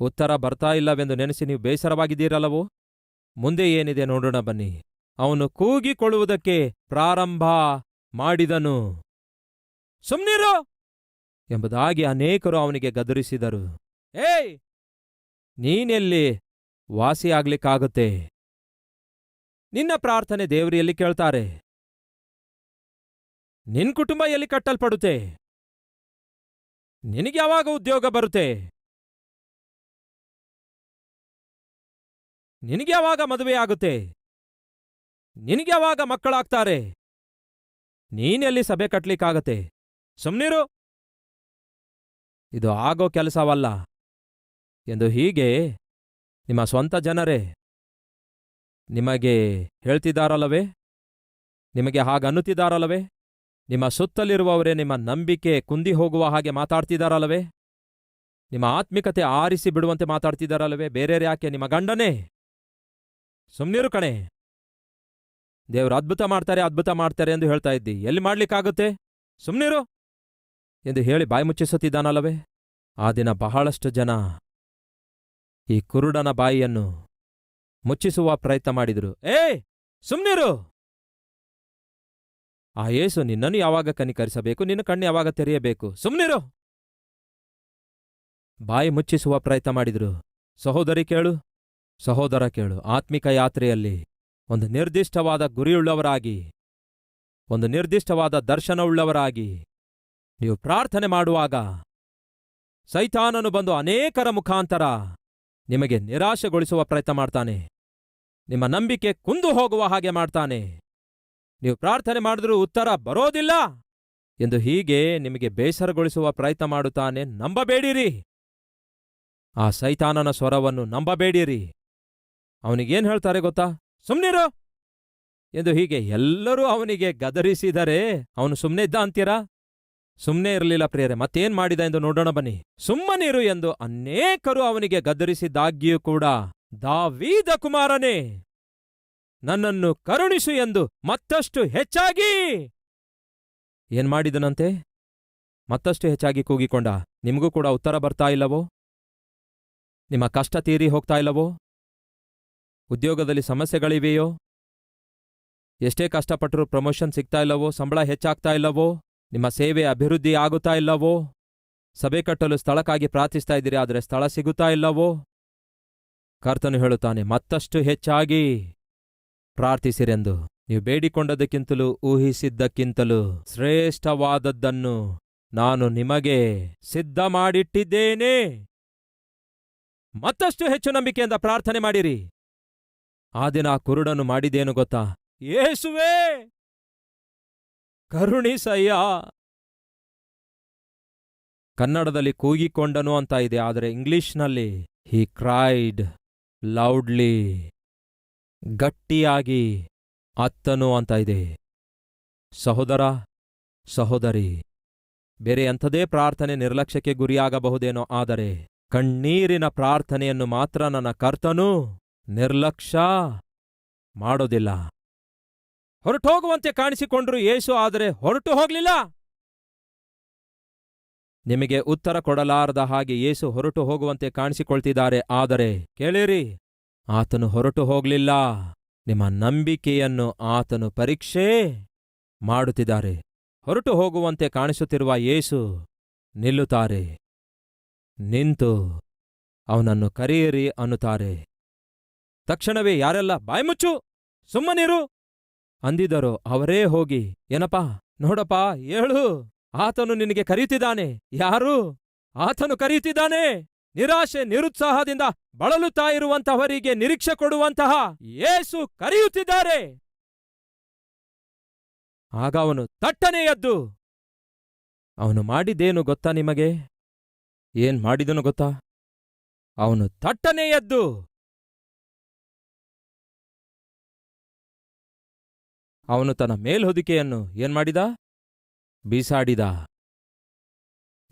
ಉತ್ತರ ಬರ್ತಾ ಇಲ್ಲವೆಂದು ನೆನೆಸಿ ನೀವು ಬೇಸರವಾಗಿದ್ದೀರಲ್ಲವೋ? ಮುಂದೆ ಏನಿದೆ ನೋಡೋಣ ಬನ್ನಿ. ಅವನು ಕೂಗಿಕೊಳ್ಳುವುದಕ್ಕೆ ಪ್ರಾರಂಭ ಮಾಡಿದನು. ಸುಮ್ನಿರೋ! ಎಂಬುದಾಗಿ ಅನೇಕರು ಅವನಿಗೆ ಗದರಿಸಿದರು. ಏಯ್! ನೀನೆಲ್ಲಿ ವಾಸಿಯಾಗ್ಲಿಕ್ಕಾಗುತ್ತೆ? ನಿನ್ನ ಪ್ರಾರ್ಥನೆ ದೇವರು ಎಲ್ಲಿ ಕೇಳ್ತಾರೆ. ನಿನ್ ಕುಟುಂಬ ಎಲ್ಲಿ ಕಟ್ಟಲ್ಪಡುತ್ತೆ? ನಿನಗೆ ಯಾವಾಗ ಉದ್ಯೋಗ ಬರುತ್ತೆ? ನಿನಗೆ ಯಾವಾಗ ಮದುವೆ ಆಗುತ್ತೆ? ನಿನಗ್ಯಾವಾಗ ಮಕ್ಕಳಾಗ್ತಾರೆ? ನೀನೆಲ್ಲಿ ಸಭೆ ಕಟ್ಲಿಕ್ಕಾಗತ್ತೆ? ಸುಮ್ನಿರು. ಇದು ಆಗೋ ಕೆಲಸವಲ್ಲ ಎಂದು ಹೀಗೆ ನಿಮ್ಮ ಸ್ವಂತ ಜನರೇ ನಿಮಗೆ ಹೇಳ್ತಿದ್ದಾರಲ್ಲವೇ? ನಿಮಗೆ ಹಾಗನ್ನುತ್ತಿದ್ದಾರಲ್ಲವೇ ನಿಮ್ಮ ಸುತ್ತಲಿರುವವರೇ ನಿಮ್ಮ ನಂಬಿಕೆ ಕುಂದಿ ಹೋಗುವ ಹಾಗೆ ಮಾತಾಡ್ತಿದ್ದಾರಲ್ಲವೇ? ನಿಮ್ಮ ಆತ್ಮಿಕತೆ ಆರಿಸಿ ಬಿಡುವಂತೆ ಮಾತಾಡ್ತಿದ್ದಾರಲ್ಲವೇ? ಬೇರೆ ಯಾಕೆ? ನಿಮ್ಮ ಗಂಡನೇ? ಸುಮ್ನಿರು ಕಣೆ. ದೇವ್ರು ಅದ್ಭುತ ಮಾಡ್ತಾರೆ ಅದ್ಭುತ ಮಾಡ್ತಾರೆ ಎಂದು ಹೇಳ್ತಾ ಇದ್ದಿ. ಎಲ್ಲಿ ಮಾಡ್ಲಿಕ್ಕಾಗುತ್ತೆ? ಸುಮ್ನಿರು. ಎಂದು ಹೇಳಿ ಬಾಯಿ ಮುಚ್ಚಿಸುತ್ತಿದ್ದಾನಲ್ಲವೇ? ಆ ದಿನ ಬಹಳಷ್ಟು ಜನ ಈ ಕುರುಡನ ಬಾಯಿಯನ್ನು ಮುಚ್ಚಿಸುವ ಪ್ರಯತ್ನ ಮಾಡಿದರು. ಏ ಸುಮ್ನಿರು! ಆ ಏಸು ನಿನ್ನನ್ನು ಯಾವಾಗ ಕನಿಕರಿಸಬೇಕು? ನಿನ್ನ ಕಣ್ಣು ಯಾವಾಗ ತೆರೆಯಬೇಕು? ಸುಮ್ನಿರು! ಬಾಯಿ ಮುಚ್ಚಿಸುವ ಪ್ರಯತ್ನ ಮಾಡಿದ್ರು. ಸಹೋದರಿ ಕೇಳು. ಸಹೋದರ ಕೇಳು, ಆತ್ಮಿಕ ಯಾತ್ರೆಯಲ್ಲಿ ಒಂದು ನಿರ್ದಿಷ್ಟವಾದ ಗುರಿಯುಳ್ಳವರಾಗಿ, ಒಂದು ನಿರ್ದಿಷ್ಟವಾದ ದರ್ಶನವುಳ್ಳವರಾಗಿ ನೀವು ಪ್ರಾರ್ಥನೆ ಮಾಡುವಾಗ ಸೈತಾನನು ಬಂದು ಅನೇಕರ ಮುಖಾಂತರ ನಿಮಗೆ ನಿರಾಶೆಗೊಳಿಸುವ ಪ್ರಯತ್ನ ಮಾಡ್ತಾನೆ. ನಿಮ್ಮ ನಂಬಿಕೆ ಕುಂದು ಹೋಗುವ ಹಾಗೆ ಮಾಡ್ತಾನೆ. ನೀವು ಪ್ರಾರ್ಥನೆ ಮಾಡಿದ್ರೂ ಉತ್ತರ ಬರೋದಿಲ್ಲ ಎಂದು ಹೀಗೆ ನಿಮಗೆ ಬೇಸರಗೊಳಿಸುವ ಪ್ರಯತ್ನ ಮಾಡುತ್ತಾನೆ. ನಂಬಬೇಡಿರಿ. ಆ ಸೈತಾನನ ಸ್ವರವನ್ನು ನಂಬಬೇಡಿರಿ. ಅವನಿಗೇನ್ ಹೇಳ್ತಾರೆ ಗೊತ್ತಾ? ಸುಮ್ನಿರು! ಎಂದು ಹೀಗೆ ಎಲ್ಲರೂ ಅವನಿಗೆ ಗದರಿಸಿದರೆ ಅವನು ಸುಮ್ಮನೆ ಇದ್ದ ಅಂತೀರಾ? ಸುಮ್ಮನೆ ಇರಲಿಲ್ಲ ಪ್ರಿಯರೇ, ಮತ್ತೇನ್ ಮಾಡಿದ ಎಂದು ನೋಡೋಣ ಬನ್ನಿ. ಸುಮ್ಮನಿರು ಎಂದು ಅನೇಕರು ಅವನಿಗೆ ಗದರಿಸಿದಾಗ್ಯೂ ಕೂಡ, ದಾವೀದ ಕುಮಾರನೇ, ನನ್ನನ್ನು ಕರುಣಿಸು ಎಂದು ಮತ್ತಷ್ಟು ಹೆಚ್ಚಾಗಿ! ಏನ್ ಮಾಡಿದನಂತೆ? ಮತ್ತಷ್ಟು ಹೆಚ್ಚಾಗಿ ಕೂಗಿಕೊಂಡ. ನಿಮಗೂ ಕೂಡ ಉತ್ತರ ಬರ್ತಾ ಇಲ್ಲವೋ? ನಿಮ್ಮ ಕಷ್ಟ ತೀರಿ ಹೋಗ್ತಾ ಇಲ್ಲವೋ? ಉದ್ಯೋಗದಲ್ಲಿ ಸಮಸ್ಯೆಗಳಿವೆಯೋ? ಎಷ್ಟೇ ಕಷ್ಟಪಟ್ಟರೂ ಪ್ರಮೋಷನ್ ಸಿಗ್ತಾ ಇಲ್ಲವೋ? ಸಂಬಳ ಹೆಚ್ಚಾಗ್ತಾ ಇಲ್ಲವೋ? ನಿಮ್ಮ ಸೇವೆ ಅಭಿವೃದ್ಧಿ ಆಗುತ್ತಾ ಇಲ್ಲವೋ? ಸಭೆ ಕಟ್ಟಲು ಸ್ಥಳಕ್ಕಾಗಿ ಪ್ರಾರ್ಥಿಸ್ತಾ ಇದ್ದೀರಿ, ಆದರೆ ಸ್ಥಳ ಸಿಗುತ್ತಾ ಇಲ್ಲವೋ? ಕರ್ತನು ಹೇಳುತ್ತಾನೆ, ಮತ್ತಷ್ಟು ಹೆಚ್ಚಾಗಿ ಪ್ರಾರ್ಥಿಸಿರೆಂದು. ನೀವು ಬೇಡಿಕೊಂಡದಕ್ಕಿಂತಲೂ, ಊಹಿಸಿದ್ದಕ್ಕಿಂತಲೂ ಶ್ರೇಷ್ಠವಾದದ್ದನ್ನು ನಾನು ನಿಮಗೆ ಸಿದ್ಧ ಮಾಡಿಟ್ಟಿದ್ದೇನೆ ಮತ್ತಷ್ಟು ಹೆಚ್ಚು ನಂಬಿಕೆಯಿಂದ ಪ್ರಾರ್ಥನೆ ಮಾಡಿರಿ. ಆ ದಿನ ಆ ಕುರುಡನು ಮಾಡಿದೇನು ಗೊತ್ತಾ? ಏಸುವೆ, ಕರುಣಿಸಯ್ಯ. ಕನ್ನಡದಲ್ಲಿ ಕೂಗಿಕೊಂಡನು ಅಂತ ಇದೆ, ಆದರೆ ಇಂಗ್ಲಿಷ್ನಲ್ಲಿ ಹಿ ಕ್ರೈಡ್ ಲೌಡ್ಲಿ ಗಟ್ಟಿಯಾಗಿ ಅತ್ತನು ಅಂತ ಇದೆ. ಸಹೋದರ, ಸಹೋದರಿ, ಬೇರೆ ಎಂಥದೇ ಪ್ರಾರ್ಥನೆ ನಿರ್ಲಕ್ಷ್ಯಕ್ಕೆ ಗುರಿಯಾಗಬಹುದೇನೋ, ಆದರೆ ಕಣ್ಣೀರಿನ ಪ್ರಾರ್ಥನೆಯನ್ನು ಮಾತ್ರ ನನ್ನ ಕರ್ತನು ನಿರ್ಲಕ್ಷ್ಯ ಮಾಡೋದಿಲ್ಲ. ಹೊರಟು ಹೋಗುವಂತೆ ಕಾಣಿಸಿಕೊಂಡ್ರು ಯೇಸು ಆದರೆ ಹೊರಟು ಹೋಗ್ಲಿಲ್ಲ. ನಿಮಗೆ ಉತ್ತರ ಕೊಡಲಾರದ ಹಾಗೆ ಯೇಸು ಹೊರಟು ಹೋಗುವಂತೆ ಕಾಣಿಸಿಕೊಳ್ತಿದ್ದಾರೆ. ಆದರೆ ಕೇಳಿರಿ, ಆತನು ಹೊರಟು ಹೋಗ್ಲಿಲ್ಲ. ನಿಮ್ಮ ನಂಬಿಕೆಯನ್ನು ಆತನು ಪರೀಕ್ಷೆ ಮಾಡುತ್ತಿದ್ದಾರೆ. ಹೊರಟು ಹೋಗುವಂತೆ ಕಾಣಿಸುತ್ತಿರುವ ಯೇಸು ನಿಲ್ಲುತ್ತಾರೆ. ನಿಂತು ಅವನನ್ನು ಕರೆಯಿರಿ ಅನ್ನುತ್ತಾರೆ. ತಕ್ಷಣವೇ ಯಾರೆಲ್ಲ ಬಾಯ್ಮುಚ್ಚು ಸುಮ್ಮನಿರು ಅಂದಿದರು. ಅವರೇ ಹೋಗಿ, ಏನಪ್ಪಾ, ನೋಡಪ್ಪ, ಏಳು, ಆತನು ನಿನಗೆ ಕರೆಯುತ್ತಿದ್ದಾನೆ, ಯಾರು, ಆತನು ಕರೆಯುತ್ತಿದ್ದಾನೆ, ನಿರಾಶೆ, ನಿರುತ್ಸಾಹದಿಂದ ಬಳಲುತ್ತಾ ಇರುವಂತಹವರಿಗೆ ನಿರೀಕ್ಷೆ ಕೊಡುವಂತಹ ಏಸು ಕರೆಯುತ್ತಿದ್ದಾರೆ. ಆಗ ಅವನು ತಟ್ಟನೆ ಎದ್ದು, ಅವನು ಮಾಡಿದ್ದೇನು ಗೊತ್ತಾ ನಿಮಗೆ? ಏನ್ ಮಾಡಿದನು ಗೊತ್ತಾ? ಅವನು ತಟ್ಟನೆ ಎದ್ದು ಅವನು ತನ್ನ ಮೇಲ್ಹೊದಿಕೆಯನ್ನು ಏನ್ಮಾಡಿದ ಬೀಸಾಡಿದ.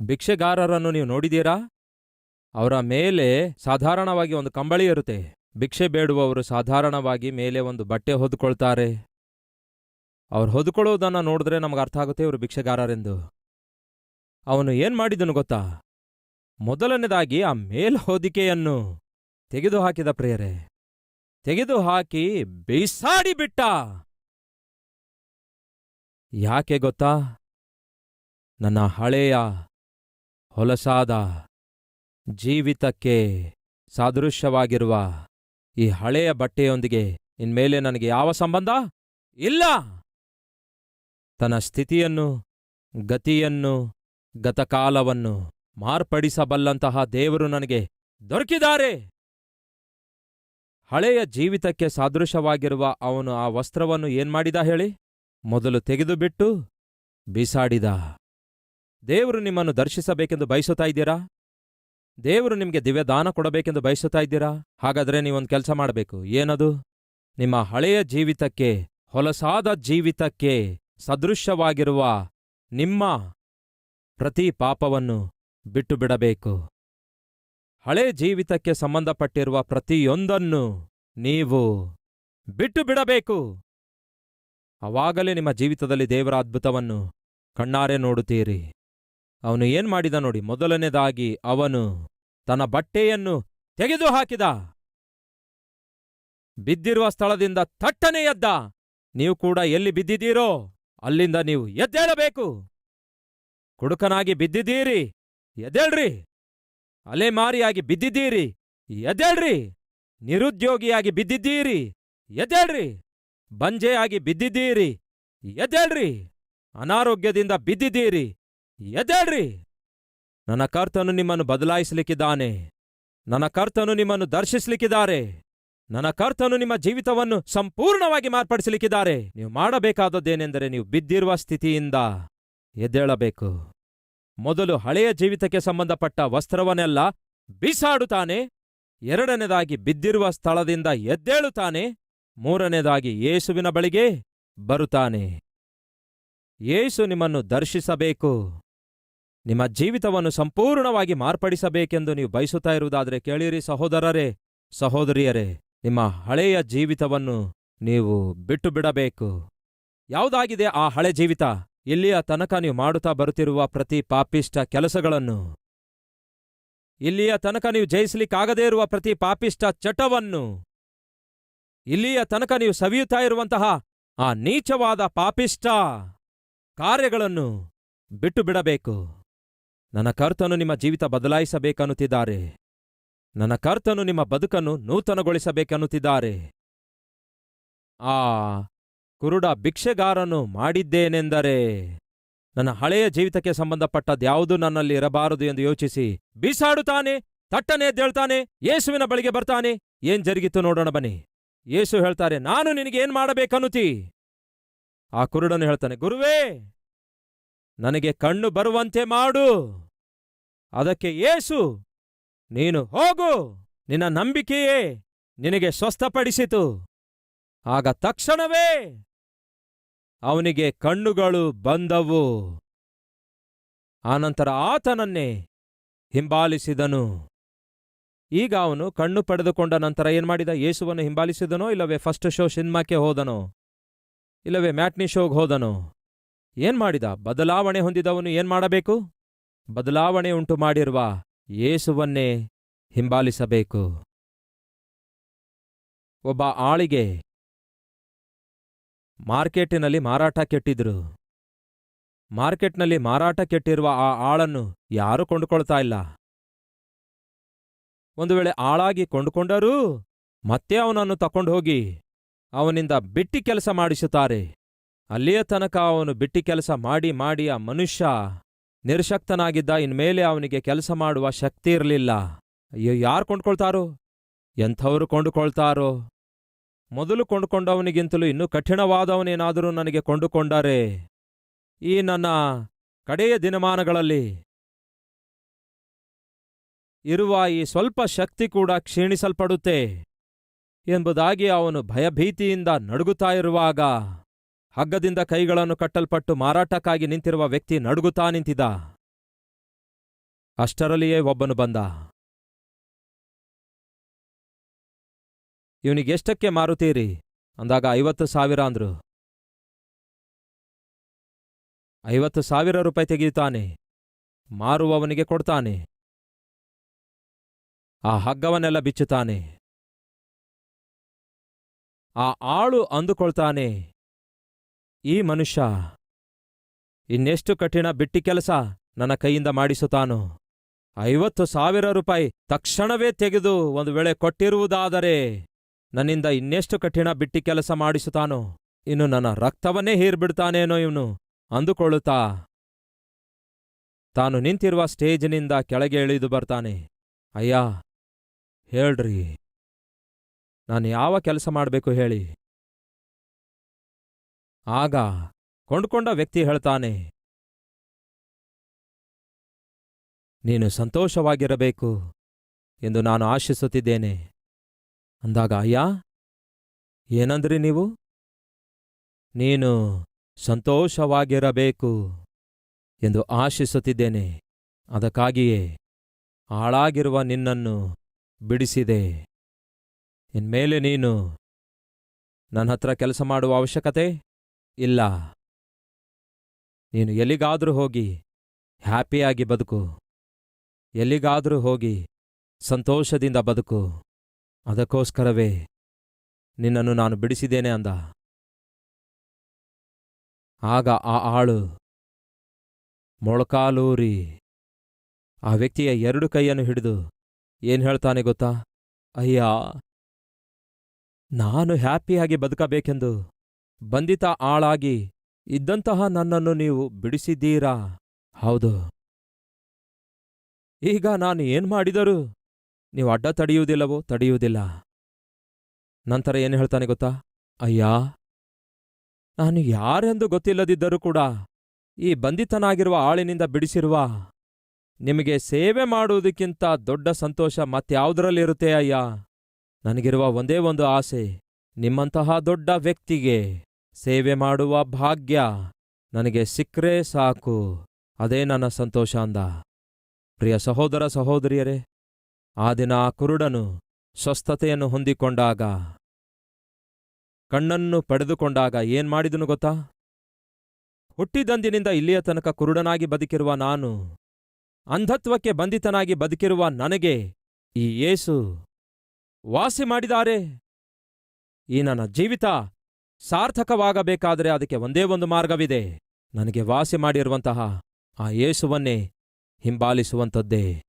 ಭಿಕ್ಷೆಗಾರರನ್ನು ನೀವು ನೋಡಿದೀರಾ ಅವರ ಮೇಲೆ ಸಾಧಾರಣವಾಗಿ ಒಂದು ಕಂಬಳಿ ಇರುತ್ತೆ. ಭಿಕ್ಷೆ ಬೇಡುವವರು ಸಾಧಾರಣವಾಗಿ ಮೇಲೆ ಒಂದು ಬಟ್ಟೆ ಹೊದ್ಕೊಳ್ತಾರೆ. ಅವ್ರು ಹೊದ್ಕೊಳ್ಳೋದನ್ನು ನೋಡಿದ್ರೆ ನಮಗೆ ಅರ್ಥ ಆಗುತ್ತೆ ಇವರು ಭಿಕ್ಷೆಗಾರರೆಂದು. ಅವನು ಏನ್ ಮಾಡಿದನು ಗೊತ್ತಾ? ಮೊದಲನೇದಾಗಿ ಆ ಮೇಲ್ಹೊದಿಕೆಯನ್ನು ತೆಗೆದುಹಾಕಿದ ಪ್ರಿಯರೇ. ತೆಗೆದುಹಾಕಿ ಬೀಸಾಡಿ ಬಿಟ್ಟ. ಯಾಕೆ ಗೊತ್ತಾ? ನನ್ನ ಹಳೆಯ ಹೊಲಸಾದ ಜೀವಿತಕ್ಕೆ ಸಾದೃಶ್ಯವಾಗಿರುವ ಈ ಹಳೆಯ ಬಟ್ಟೆಯೊಂದಿಗೆ ಇನ್ಮೇಲೆ ನನಗೆ ಯಾವ ಸಂಬಂಧ? ಇಲ್ಲ! ತನ್ನ ಸ್ಥಿತಿಯನ್ನು, ಗತಿಯನ್ನು, ಗತಕಾಲವನ್ನು ಮಾರ್ಪಡಿಸಬಲ್ಲಂತಹ ದೇವರು ನನಗೆ ದೊರಕಿದ್ದಾರೆ! ಹಳೆಯ ಜೀವಿತಕ್ಕೆ ಸಾದೃಶ್ಯವಾಗಿರುವ ಅವನು ಆ ವಸ್ತ್ರವನ್ನು ಏನ್ಮಾಡಿದ ಹೇಳಿ? ಮೊದಲು ತೆಗೆದುಬಿಟ್ಟು ಬಿಸಾಡಿದ. ದೇವರು ನಿಮ್ಮನ್ನು ದರ್ಶಿಸಬೇಕೆಂದು ಬಯಸುತ್ತಾ ಇದ್ದೀರಾ? ದೇವರು ನಿಮಗೆ ದಿವ್ಯದಾನ ಕೊಡಬೇಕೆಂದು ಬಯಸುತ್ತಾ ಇದ್ದೀರಾ? ಹಾಗಾದ್ರೆ ನೀವೊಂದು ಕೆಲಸ ಮಾಡಬೇಕು. ಏನದು? ನಿಮ್ಮ ಹಳೆಯ ಜೀವಿತಕ್ಕೆ, ಹೊಲಸಾದ ಜೀವಿತಕ್ಕೆ ಸದೃಶ್ಯವಾಗಿರುವ ನಿಮ್ಮ ಪ್ರತಿ ಪಾಪವನ್ನು ಬಿಟ್ಟು ಬಿಡಬೇಕು ಹಳೆ ಜೀವಿತಕ್ಕೆ ಸಂಬಂಧಪಟ್ಟಿರುವ ಪ್ರತಿಯೊಂದನ್ನು ನೀವು ಬಿಟ್ಟು ಬಿಡಬೇಕು ಅವಾಗಲೇ ನಿಮ್ಮ ಜೀವಿತದಲ್ಲಿ ದೇವರ ಅದ್ಭುತವನ್ನು ಕಣ್ಣಾರೆ ನೋಡುತ್ತೀರಿ. ಅವನು ಏನ್ ಮಾಡಿದ ನೋಡಿ ಮೊದಲನೇದಾಗಿ ಅವನು ತನ್ನ ಬಟ್ಟೆಯನ್ನು ತೆಗೆದು ಹಾಕಿದ ಬಿದ್ದಿರುವ ಸ್ಥಳದಿಂದ ತಟ್ಟನೆ ಎದ್ದ. ನೀವು ಕೂಡ ಎಲ್ಲಿ ಬಿದ್ದಿದ್ದೀರೋ ಅಲ್ಲಿಂದ ನೀವು ಎದ್ದೇಳಬೇಕು. ಕುಡುಕನಾಗಿ ಬಿದ್ದಿದ್ದೀರಿ, ಎದ್ದೇಳ್ರಿ. ಅಲೆಮಾರಿಯಾಗಿ ಬಿದ್ದಿದ್ದೀರಿ, ಎದ್ದೇಳ್ರಿ. ನಿರುದ್ಯೋಗಿಯಾಗಿ ಬಿದ್ದಿದ್ದೀರಿ, ಎದ್ದೇಳ್ರಿ. ಬಂಜೆಯಾಗಿ ಬಿದ್ದಿದ್ದೀರಿ. ಎದ್ದೇಳ್ರಿ. ಅನಾರೋಗ್ಯದಿಂದ ಬಿದ್ದಿದ್ದೀರಿ. ಎದ್ದೇಳ್ರಿ. ನನ್ನ ಕರ್ತನು ನಿಮ್ಮನ್ನು ಬದಲಾಯಿಸಲಿಕ್ಕಿದ್ದಾನೆ. ನನ್ನ ಕರ್ತನು ನಿಮ್ಮನ್ನು ದರ್ಶಿಸಲಿಕ್ಕಿದ್ದಾರೆ. ನನ್ನ ಕರ್ತನು ನಿಮ್ಮ ಜೀವಿತವನ್ನು ಸಂಪೂರ್ಣವಾಗಿ ಮಾರ್ಪಡಿಸಲಿಕ್ಕಿದ್ದಾರೆ. ನೀವು ಮಾಡಬೇಕಾದದ್ದೇನೆಂದರೆ ನೀವು ಬಿದ್ದಿರುವ ಸ್ಥಿತಿಯಿಂದ ಎದ್ದೇಳಬೇಕು. ಮೊದಲು ಹಳೆಯ ಜೀವಿತಕ್ಕೆ ಸಂಬಂಧಪಟ್ಟ ವಸ್ತ್ರವನ್ನೆಲ್ಲ ಬಿಸಾಡುತ್ತಾನೆ. ಎರಡನೇದಾಗಿ ಬಿದ್ದಿರುವ ಸ್ಥಳದಿಂದ ಎದ್ದೇಳುತ್ತಾನೆ. ಮೂರನೇದಾಗಿ ಯೇಸುವಿನ ಬಳಿಗೆ ಬರುತ್ತಾನೆ. ಯೇಸು ನಿಮ್ಮನ್ನು ದರ್ಶಿಸಬೇಕು. ನಿಮ್ಮ ಜೀವಿತವನ್ನು ಸಂಪೂರ್ಣವಾಗಿ ಮಾರ್ಪಡಿಸಬೇಕೆಂದು ನೀವು ಬಯಸುತ್ತಾ ಇರುವುದಾದರೆ ಕೇಳಿರಿ ಸಹೋದರರೇ, ಸಹೋದರಿಯರೇ, ನಿಮ್ಮ ಹಳೆಯ ಜೀವಿತವನ್ನು ನೀವು ಬಿಟ್ಟು ಬಿಡಬೇಕು ಯಾವುದಾಗಿದೆ ಆ ಹಳೆ ಜೀವಿತ? ಇಲ್ಲಿಯ ತನಕ ನೀವು ಮಾಡುತ್ತಾ ಬರುತ್ತಿರುವ ಪ್ರತಿ ಪಾಪಿಷ್ಟ ಕೆಲಸಗಳನ್ನು. ಇಲ್ಲಿಯ ತನಕ ನೀವು ಜಯಿಸಲಿಕ್ಕಾಗದೇ ಇರುವ ಪ್ರತಿ ಪಾಪಿಷ್ಟ ಚಟವನ್ನು. ಇಲ್ಲಿಯ ತನಕ ನೀವು ಸವಿಯುತ್ತಾ ಇರುವಂತಹ ಆ ನೀಚವಾದ ಪಾಪಿಷ್ಟ ಕಾರ್ಯಗಳನ್ನು ಬಿಟ್ಟು ಬಿಡಬೇಕು ನನ್ನ ಕರ್ತನು ನಿಮ್ಮ ಜೀವಿತ ಬದಲಾಯಿಸಬೇಕನ್ನುತ್ತಿದ್ದಾರೆ. ನನ್ನ ಕರ್ತನು ನಿಮ್ಮ ಬದುಕನ್ನು ನೂತನಗೊಳಿಸಬೇಕನ್ನುತ್ತಿದ್ದಾರೆ. ಆ ಕುರುಡ ಭಿಕ್ಷೆಗಾರನು ಮಾಡಿದ್ದೇನೆಂದರೆ ನನ್ನ ಹಳೆಯ ಜೀವಿತಕ್ಕೆ ಸಂಬಂಧಪಟ್ಟದ್ಯಾವುದೂ ನನ್ನಲ್ಲಿ ಇರಬಾರದು ಎಂದು ಯೋಚಿಸಿ ಬೀಸಾಡುತ್ತಾನೆ, ತಟ್ಟನೆ ಎದ್ದೇಳ್ತಾನೆ, ಯೇಸುವಿನ ಬಳಿಗೆ ಬರ್ತಾನೆ. ಏನ್ ಜರುಗಿತು ನೋಡೋಣ ಬನ್ನಿ. ಯೇಸು ಹೇಳ್ತಾರೆ, ನಾನು ನಿನಗೆ ಏನ್ ಮಾಡಬೇಕನ್ನುತಿ ಆ ಕುರುಡನು ಹೇಳ್ತಾನೆ, ಗುರುವೇ, ನನಗೆ ಕಣ್ಣು ಬರುವಂತೆ ಮಾಡು. ಅದಕ್ಕೆ ಏಸು ನೀನು ಹೋಗು. ನಿನ್ನ ನಂಬಿಕೆಯೇ ನಿನಗೆ ಸ್ವಸ್ಥಪಡಿಸಿತು. ಆಗ ತಕ್ಷಣವೇ ಅವನಿಗೆ ಕಣ್ಣುಗಳು ಬಂದವು. ಆನಂತರ ಆತನನ್ನೇ ಹಿಂಬಾಲಿಸಿದನು. ಈಗ ಅವನು ಕಣ್ಣು ಪಡೆದುಕೊಂಡ ನಂತರ ಏನ್ಮಾಡಿದ ಯೇಸುವನ್ನು ಹಿಂಬಾಲಿಸಿದನೋ, ಇಲ್ಲವೇ ಫಸ್ಟ್ ಶೋ ಸಿನಿಮಾಕ್ಕೆ ಹೋದನೋ, ಇಲ್ಲವೇ ಮ್ಯಾಟ್ನಿ ಶೋಗೆ ಹೋದನೋ? ಏನ್ ಮಾಡಿದ? ಬದಲಾವಣೆ ಹೊಂದಿದವನು ಏನ್ ಮಾಡಬೇಕು? ಬದಲಾವಣೆ ಉಂಟು ಮಾಡಿರುವ ಯೇಸುವನ್ನೇ ಹಿಂಬಾಲಿಸಬೇಕು. ಒಬ್ಬ ಆಳಿಗೆ ಮಾರ್ಕೆಟಿನಲ್ಲಿ ಮಾರಾಟ ಕೆಟ್ಟಿದ್ರು. ಮಾರ್ಕೆಟ್ನಲ್ಲಿ ಮಾರಾಟ ಕೆಟ್ಟಿರುವ ಆ ಆಳನ್ನು ಯಾರೂ ಕೊಂಡುಕೊಳ್ತಾ ಇಲ್ಲ. ಒಂದು ವೇಳೆ ಆಳಾಗಿ ಕೊಂಡುಕೊಂಡರೂ ಮತ್ತೆ ಅವನನ್ನು ತಕೊಂಡು ಹೋಗಿ ಅವನಿಂದ ಬಿಟ್ಟಿ ಕೆಲಸ ಮಾಡಿಸುತ್ತಾರೆ. ಅಲ್ಲಿಯ ತನಕ ಅವನು ಬಿಟ್ಟಿ ಕೆಲಸ ಮಾಡಿ ಮಾಡಿ ಆ ಮನುಷ್ಯ ನಿರ್ಶಕ್ತನಾಗಿದ್ದ, ಇನ್ಮೇಲೆ ಅವನಿಗೆ ಕೆಲಸ ಮಾಡುವ ಶಕ್ತಿ ಇರಲಿಲ್ಲ. ಅಯ್ಯೋ, ಯಾರು ಕೊಂಡ್ಕೊಳ್ತಾರೋ? ಎಂಥವರು ಕೊಂಡುಕೊಳ್ತಾರೋ? ಮೊದಲು ಕೊಂಡುಕೊಂಡವನಿಗಿಂತಲೂ ಇನ್ನೂ ಕಠಿಣವಾದವನೇನಾದರೂ ನನಗೆ ಕೊಂಡುಕೊಂಡರೆ, ಈ ನನ್ನ ಕಡೆಯ ದಿನಮಾನಗಳಲ್ಲಿ ಇರುವ ಈ ಸ್ವಲ್ಪ ಶಕ್ತಿ ಕೂಡ ಕ್ಷೀಣಿಸಲ್ಪಡುತ್ತೆ ಎಂಬುದಾಗಿ ಅವನು ಭಯಭೀತಿಯಿಂದ ನಡುಗುತ್ತಾ ಇರುವಾಗ ಹಗ್ಗದಿಂದ ಕೈಗಳನ್ನು ಕಟ್ಟಲ್ಪಟ್ಟು ಮಾರಾಟಕ್ಕಾಗಿ ನಿಂತಿರುವ ವ್ಯಕ್ತಿ ನಡುಗುತ್ತಾ ನಿಂತಿದ್ದ ಅಷ್ಟರಲ್ಲಿಯೇ ಒಬ್ಬನು ಬಂದ. ಇವನಿಗೆಷ್ಟಕ್ಕೆ ಮಾರುತ್ತೀರಿ? ಅಂದಾಗ, ಐವತ್ತು ಸಾವಿರ ಅಂದ್ರು. ಐವತ್ತು ಸಾವಿರ ರೂಪಾಯಿ ತೆಗೆಯುತ್ತಾನೆ. ಮಾರುವವನಿಗೆ ಕೊಡ್ತಾನೆ. ಆ ಹಗ್ಗವನ್ನೆಲ್ಲ ಬಿಚ್ಚುತ್ತಾನೆ. ಆ ಆಳು ಅಂದುಕೊಳ್ತಾನೆ. ಈ ಮನುಷ್ಯ, ಇನ್ನೆಷ್ಟು ಕಠಿಣ ಬಿಟ್ಟಿ ಕೆಲಸ ನನ್ನ ಕೈಯಿಂದ ಮಾಡಿಸುತ್ತಾನೋ ಐವತ್ತು ಸಾವಿರ ರೂಪಾಯಿ ತಕ್ಷಣವೇ ತೆಗೆದು ಒಂದು ವೇಳೆ ಕೊಟ್ಟಿರುವುದಾದರೆ ನನ್ನಿಂದ ಇನ್ನೆಷ್ಟು ಕಠಿಣ ಬಿಟ್ಟಿ ಕೆಲಸ ಮಾಡಿಸುತ್ತಾನೋ ಇನ್ನು ನನ್ನ ರಕ್ತವನ್ನೇ ಹೀರ್ಬಿಡ್ತಾನೇನೋ ಇವನು ಅಂದುಕೊಳ್ಳುತ್ತಾ. ತಾನು ನಿಂತಿರುವ ಸ್ಟೇಜಿನಿಂದ ಕೆಳಗೆ ಇಳಿದು ಬರ್ತಾನೆ. ಅಯ್ಯ ಹೇಳ್ರಿ. ನಾನು ಯಾವ ಕೆಲಸ ಮಾಡಬೇಕು ಹೇಳಿ. ಆಗ ಕೊಂಡ್ಕೊಂಡ ವ್ಯಕ್ತಿ ಹೇಳ್ತಾನೆ. ನೀನು ಸಂತೋಷವಾಗಿರಬೇಕು ಎಂದು ನಾನು ಆಶಿಸುತ್ತಿದ್ದೇನೆ. ಅಂದಾಗ, ಅಯ್ಯ, ಏನಂದ್ರಿ ನೀವು? ನೀನು ಸಂತೋಷವಾಗಿರಬೇಕು ಎಂದು ಆಶಿಸುತ್ತಿದ್ದೇನೆ. ಅದಕ್ಕಾಗಿಯೇ ಹಾಳಾಗಿರುವ ನಿನ್ನನ್ನು ಬಿಡಿಸಿದೆ. ಇನ್ಮೇಲೆ ನೀನು ನನ್ನ ಹತ್ರ ಕೆಲಸ ಮಾಡುವ ಅವಶ್ಯಕತೆ ಇಲ್ಲ. ನೀನು ಎಲ್ಲಿಗಾದರೂ ಹೋಗಿ ಹ್ಯಾಪಿಯಾಗಿ ಬದುಕು. ಎಲ್ಲಿಗಾದರೂ ಹೋಗಿ ಸಂತೋಷದಿಂದ ಬದುಕು. ಅದಕ್ಕೋಸ್ಕರವೇ ನಿನ್ನನ್ನು ನಾನು ಬಿಡಿಸಿದ್ದೇನೆ ಅಂದ. ಆಗ ಆ ಆಳು ಮೊಳಕಾಲೂರಿ ಆ ವ್ಯಕ್ತಿಯ ಎರಡು ಕೈಯನ್ನು ಹಿಡಿದು ಏನ್ ಹೇಳ್ತಾನೆ ಗೊತ್ತಾ? ಅಯ್ಯ, ನಾನು ಹ್ಯಾಪಿಯಾಗಿ ಬದುಕಬೇಕೆಂದು ಬಂಧಿತ ಆಳಾಗಿ ಇದ್ದಂತಹ ನನ್ನನ್ನು ನೀವು ಬಿಡಿಸಿದ್ದೀರಾ? ಹೌದು. ಈಗ ನಾನು ಏನ್ ಮಾಡಿದರೂ ನೀವು ಅಡ್ಡ ತಡೆಯುವುದಿಲ್ಲವೋ ತಡೆಯುವುದಿಲ್ಲ. ನಂತರ ಏನು ಹೇಳ್ತಾನೆ ಗೊತ್ತಾ? ಅಯ್ಯ, ನಾನು ಯಾರೆಂದು ಗೊತ್ತಿಲ್ಲದಿದ್ದರೂ ಕೂಡ ಈ ಬಂಧಿತನಾಗಿರುವ ಆಳಿನಿಂದ ಬಿಡಿಸಿರುವ ನಿಮಗೆ ಸೇವೆ ಮಾಡುವುದಕ್ಕಿಂತ ದೊಡ್ಡ ಸಂತೋಷ ಮತ್ಯಾವುದರಲ್ಲಿರುತ್ತೆ ಅಯ್ಯ? ನನಗಿರುವ ಒಂದೇ ಒಂದು ಆಸೆ, ನಿಮ್ಮಂತಹ ದೊಡ್ಡ ವ್ಯಕ್ತಿಗೆ ಸೇವೆ ಮಾಡುವ ಭಾಗ್ಯ ನನಗೆ ಸಿಕ್ರೇ ಸಾಕು, ಅದೇ ನನ್ನ ಸಂತೋಷ ಅಂದ. ಪ್ರಿಯ ಸಹೋದರ ಸಹೋದರಿಯರೇ, ಆ ದಿನ ಆ ಕುರುಡನು ಸ್ವಸ್ಥತೆಯನ್ನು ಹೊಂದಿಕೊಂಡಾಗ, ಕಣ್ಣನ್ನು ಪಡೆದುಕೊಂಡಾಗ ಏನ್ ಮಾಡಿದನು ಗೊತ್ತಾ? ಹುಟ್ಟಿದಂದಿನಿಂದ ಇಲ್ಲಿಯ ತನಕ ಕುರುಡನಾಗಿ ಬದುಕಿರುವ ನಾನು ಅಂಧತ್ವಕ್ಕೆ ಬಂಧಿತನಾಗಿ ಬದುಕಿರುವ ನನಗೆ ಈ ಯೇಸು ವಾಸಿ ಮಾಡಿದ್ದಾರೆ. ಈ ನನ್ನ ಜೀವಿತ ಸಾರ್ಥಕವಾಗಬೇಕಾದರೆ ಅದಕ್ಕೆ ಒಂದೇ ಒಂದು ಮಾರ್ಗವಿದೆ. ನನಗೆ ವಾಸಿ ಮಾಡಿರುವಂತಹ ಆ ಯೇಸುವನ್ನೇ ಹಿಂಬಾಲಿಸುವಂಥದ್ದೇ.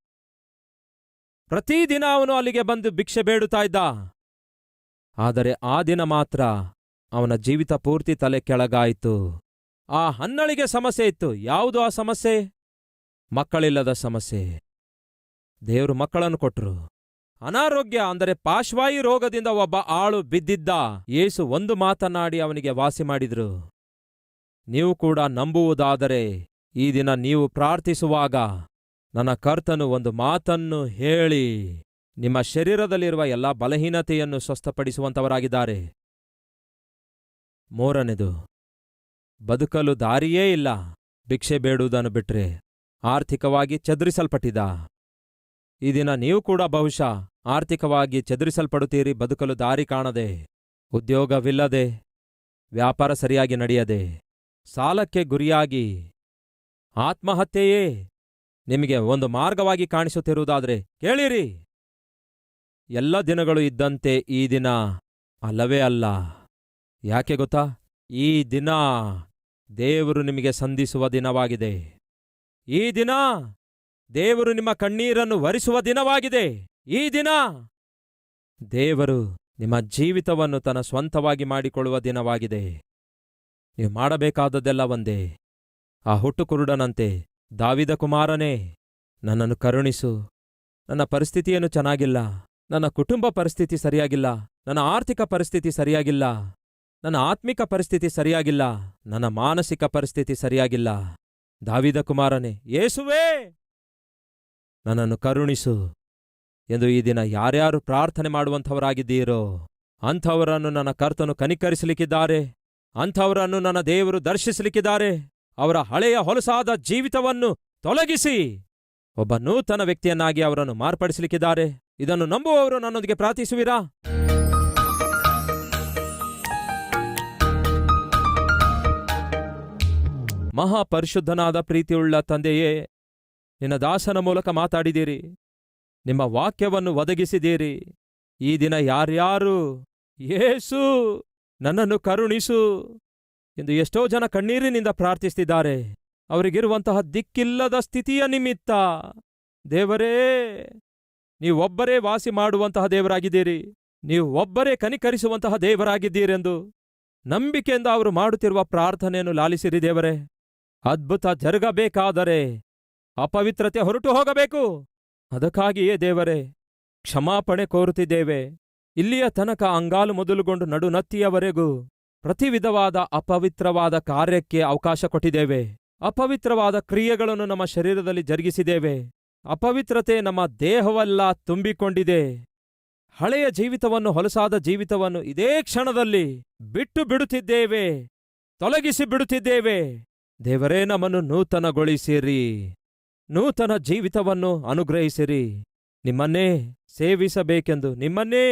ಪ್ರತಿದಿನ ಅವನು ಅಲ್ಲಿಗೆ ಬಂದು ಭಿಕ್ಷೆ ಬೇಡುತ್ತಾ ಇದ್ದ. ಆದರೆ ಆ ದಿನ ಮಾತ್ರ ಅವನ ಜೀವಿತ ಪೂರ್ತಿ ತಲೆ ಕೆಳಗಾಯಿತು. ಆ ಹನ್ನಳಿಗೆ ಸಮಸ್ಯೆ ಇತ್ತು. ಯಾವುದು ಆ ಸಮಸ್ಯೆ? ಮಕ್ಕಳಿಲ್ಲದ ಸಮಸ್ಯೆ. ದೇವರು ಮಕ್ಕಳನ್ನು ಕೊಟ್ರು. ಅನಾರೋಗ್ಯ ಅಂದರೆ ಪಾಶ್ವಾಯಿ ರೋಗದಿಂದ ಒಬ್ಬ ಆಳು ಬಿದ್ದಿದ್ದ ಯೇಸು ಒಂದು ಮಾತನಾಡಿ ಅವನಿಗೆ ವಾಸಿ ಮಾಡಿದ್ರು. ನೀವು ಕೂಡ ನಂಬುವುದಾದರೆ ಈ ದಿನ ನೀವು ಪ್ರಾರ್ಥಿಸುವಾಗ ನನ್ನ ಕರ್ತನು ಒಂದು ಮಾತನ್ನು ಹೇಳಿ. ನಿಮ್ಮ ಶರೀರದಲ್ಲಿರುವ ಎಲ್ಲಾ ಬಲಹೀನತೆಯನ್ನು ಸ್ವಸ್ಥಪಡಿಸುವಂತವರಾಗಿದ್ದಾರೆ. ಮೂರನೆದು ಬದುಕಲು ದಾರಿಯೇ ಇಲ್ಲ. ಭಿಕ್ಷೆ ಬೇಡುವುದನ್ನು ಬಿಟ್ರೆ ಆರ್ಥಿಕವಾಗಿ ಚದುರಿಸಲ್ಪಟ್ಟಿದ. ಈ ದಿನ ನೀವು ಕೂಡ ಬಹುಶಃ ಆರ್ಥಿಕವಾಗಿ ಚದುರಿಸಲ್ಪಡುತ್ತೀರಿ, ಬದುಕಲು ದಾರಿ ಕಾಣದೆ, ಉದ್ಯೋಗವಿಲ್ಲದೆ, ವ್ಯಾಪಾರ ಸರಿಯಾಗಿ ನಡೆಯದೆ, ಸಾಲಕ್ಕೆ ಗುರಿಯಾಗಿ, ಆತ್ಮಹತ್ಯೆಯೇ ನಿಮಗೆ ಒಂದು ಮಾರ್ಗವಾಗಿ ಕಾಣಿಸುತ್ತಿರುವುದಾದರೆ ಕೇಳಿರಿ. ಎಲ್ಲ ದಿನಗಳು ಇದ್ದಂತೆ ಈ ದಿನ ಅಲ್ಲವೇ ಅಲ್ಲ. ಯಾಕೆ ಗೊತ್ತಾ? ಈ ದಿನ ದೇವರು ನಿಮಗೆ ಸಂಧಿಸುವ ದಿನವಾಗಿದೆ. ಈ ದಿನ ದೇವರು ನಿಮ್ಮ ಕಣ್ಣೀರನ್ನು ವರಿಸುವ ದಿನವಾಗಿದೆ. ಈ ದಿನ ದೇವರು ನಿಮ್ಮ ಜೀವಿತವನ್ನು ತನ್ನ ಸ್ವಂತವಾಗಿ ಮಾಡಿಕೊಳ್ಳುವ ದಿನವಾಗಿದೆ. ನೀವು ಮಾಡಬೇಕಾದದ್ದೆಲ್ಲ ಒಂದೇ. ಆ ಹುಟ್ಟುಕುರುಡನಂತೆ ದಾವಿದ ಕುಮಾರನೇ, ನನ್ನನ್ನು ಕರುಣಿಸು. ನನ್ನ ಪರಿಸ್ಥಿತಿಯೇನು ಚೆನ್ನಾಗಿಲ್ಲ. ನನ್ನ ಕುಟುಂಬ ಪರಿಸ್ಥಿತಿ ಸರಿಯಾಗಿಲ್ಲ. ನನ್ನ ಆರ್ಥಿಕ ಪರಿಸ್ಥಿತಿ ಸರಿಯಾಗಿಲ್ಲ. ನನ್ನ ಆತ್ಮಿಕ ಪರಿಸ್ಥಿತಿ ಸರಿಯಾಗಿಲ್ಲ. ನನ್ನ ಮಾನಸಿಕ ಪರಿಸ್ಥಿತಿ ಸರಿಯಾಗಿಲ್ಲ. ದಾವಿದ ಕುಮಾರನೇ, ಯೇಸುವೇ, ನನ್ನನ್ನು ಕರುಣಿಸು ಎಂದು ಈ ದಿನ ಯಾರ್ಯಾರು ಪ್ರಾರ್ಥನೆ ಮಾಡುವಂಥವರಾಗಿದ್ದೀರೋ, ಅಂಥವರನ್ನು ನನ್ನ ಕರ್ತನು ಕನಿಕರಿಸಲಿಕ್ಕಿದ್ದಾರೆ, ಅಂಥವರನ್ನು ನನ್ನ ದೇವರು ದರ್ಶಿಸಲಿಕ್ಕಿದ್ದಾರೆ, ಅವರ ಹಳೆಯ ಹೊಲಸಾದ ಜೀವಿತವನ್ನು ತೊಲಗಿಸಿ, ಒಬ್ಬ ನೂತನ ವ್ಯಕ್ತಿಯನ್ನಾಗಿ ಅವರನ್ನು ಮಾರ್ಪಡಿಸಲಿಕ್ಕಿದ್ದಾರೆ. ಇದನ್ನು ನಂಬುವವರು ನನ್ನೊಂದಿಗೆ ಪ್ರಾರ್ಥಿಸುವಿರಾ? ಮಹಾಪರಿಶುದ್ಧನಾದ ಪ್ರೀತಿಯುಳ್ಳ ತಂದೆಯೇ, ನಿನ್ನ ದಾಸನ ಮೂಲಕ ಮಾತಾಡಿದ್ದೀರಿ. ನಿಮ್ಮ ವಾಕ್ಯವನ್ನು ಒದಗಿಸಿದ್ದೀರಿ. ಈ ದಿನ ಯಾರ್ಯಾರು ಯೇಸು ನನ್ನನ್ನು ಕರುಣಿಸು ಎಂದು ಎಷ್ಟೋ ಜನ ಕಣ್ಣೀರಿನಿಂದ ಪ್ರಾರ್ಥಿಸ್ತಿದ್ದಾರೆ. ಅವರಿಗಿರುವಂತಹ ದಿಕ್ಕಿಲ್ಲದ ಸ್ಥಿತಿಯ ನಿಮಿತ್ತ ದೇವರೇ, ನೀವೊಬ್ಬರೇ ವಾಸಿ ಮಾಡುವಂತಹ ದೇವರಾಗಿದ್ದೀರಿ. ನೀವು ಒಬ್ಬರೇ ಕನಿಕರಿಸುವಂತಹ ದೇವರಾಗಿದ್ದೀರೆಂದು ನಂಬಿಕೆಯಿಂದ ಅವರು ಮಾಡುತ್ತಿರುವ ಪ್ರಾರ್ಥನೆಯನ್ನು ಲಾಲಿಸಿರಿ ದೇವರೇ. ಅದ್ಭುತ ಜರುಗಬೇಕಾದರೆ ಅಪವಿತ್ರತೆ ಹೊರಟು ಹೋಗಬೇಕು. ಅದಕ್ಕಾಗಿಯೇ ದೇವರೇ, ಕ್ಷಮಾಪಣೆ ಕೋರುತ್ತಿದ್ದೇವೆ. ಇಲ್ಲಿಯ ತನಕ ಅಂಗಾಲು ಮೊದಲುಗೊಂಡು ನಡುನತ್ತಿಯವರೆಗೂ ಪ್ರತಿವಿಧವಾದ ಅಪವಿತ್ರವಾದ ಕಾರ್ಯಕ್ಕೆ ಅವಕಾಶ ಕೊಟ್ಟಿದ್ದೇವೆ. ಅಪವಿತ್ರವಾದ ಕ್ರಿಯೆಗಳನ್ನು ನಮ್ಮ ಶರೀರದಲ್ಲಿ ಜರುಗಿಸಿದ್ದೇವೆ. ಅಪವಿತ್ರತೆ ನಮ್ಮ ದೇಹವೆಲ್ಲ ತುಂಬಿಕೊಂಡಿದೆ. ಹಳೆಯ ಜೀವಿತವನ್ನು, ಹೊಲಸಾದ ಜೀವಿತವನ್ನು ಇದೇ ಕ್ಷಣದಲ್ಲಿ ಬಿಟ್ಟು ಬಿಡುತ್ತಿದ್ದೇವೆ. ತೊಲಗಿಸಿ ಬಿಡುತ್ತಿದ್ದೇವೆ. ದೇವರೇ, ನಮ್ಮನ್ನು ನೂತನಗೊಳಿಸಿರಿ. ನೂತನ ಜೀವಿತವನ್ನು ಅನುಗ್ರಹಿಸಿರಿ. ನಿಮ್ಮನ್ನೇ ಸೇವಿಸಬೇಕೆಂದು, ನಿಮ್ಮನ್ನೇ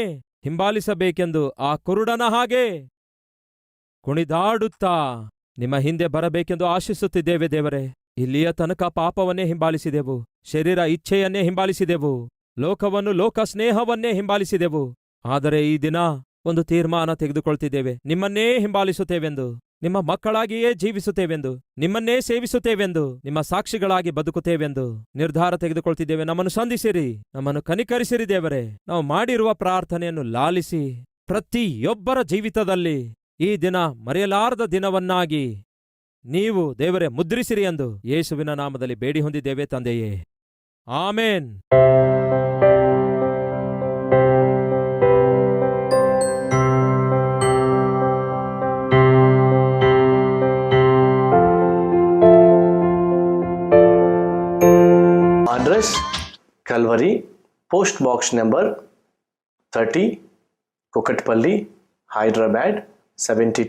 ಹಿಂಬಾಲಿಸಬೇಕೆಂದು ಆ ಕುರುಡನ ಹಾಗೆ ಕುಣಿದಾಡುತ್ತಾ ನಿಮ್ಮ ಹಿಂದೆ ಬರಬೇಕೆಂದು ಆಶಿಸುತ್ತಿದ್ದೇವೆ ದೇವರೇ. ಇಲ್ಲಿಯ ತನಕ ಪಾಪವನ್ನೇ ಹಿಂಬಾಲಿಸಿದೆವು, ಶರೀರ ಇಚ್ಛೆಯನ್ನೇ ಹಿಂಬಾಲಿಸಿದೆವು, ಲೋಕವನ್ನು ಲೋಕ ಸ್ನೇಹವನ್ನೇ ಹಿಂಬಾಲಿಸಿದೆವು. ಆದರೆ ಈ ದಿನ ಒಂದು ತೀರ್ಮಾನ ತೆಗೆದುಕೊಳ್ತಿದ್ದೇವೆ, ನಿಮ್ಮನ್ನೇ ಹಿಂಬಾಲಿಸುತ್ತೇವೆಂದು. ನಿಮ್ಮ ಮಕ್ಕಳಾಗಿಯೇ ಜೀವಿಸುತ್ತೇವೆಂದು, ನಿಮ್ಮನ್ನೇ ಸೇವಿಸುತ್ತೇವೆಂದು, ನಿಮ್ಮ ಸಾಕ್ಷಿಗಳಾಗಿ ಬದುಕುತ್ತೇವೆಂದು ನಿರ್ಧಾರ ತೆಗೆದುಕೊಳ್ತಿದ್ದೇವೆ. ನಮ್ಮನ್ನು ಸಂಧಿಸಿರಿ, ನಮ್ಮನ್ನು ಕನಿಕರಿಸಿರಿ ದೇವರೇ. ನಾವು ಮಾಡಿರುವ ಪ್ರಾರ್ಥನೆಯನ್ನು ಲಾಲಿಸಿ, ಪ್ರತಿಯೊಬ್ಬರ ಜೀವಿತದಲ್ಲಿ ಈ ದಿನ ಮರೆಯಲಾರದ ದಿನವನ್ನಾಗಿ ನೀವು ದೇವರೇ ಮುದ್ರಿಸಿರಿ ಎಂದು ಯೇಸುವಿನ ನಾಮದಲ್ಲಿ ಬೇಡಿ ಹೊಂದಿದ್ದೇವೆ ತಂದೆಯೇ. Amen. Address Calvary post box number 30 Kukatpally Hyderabad 72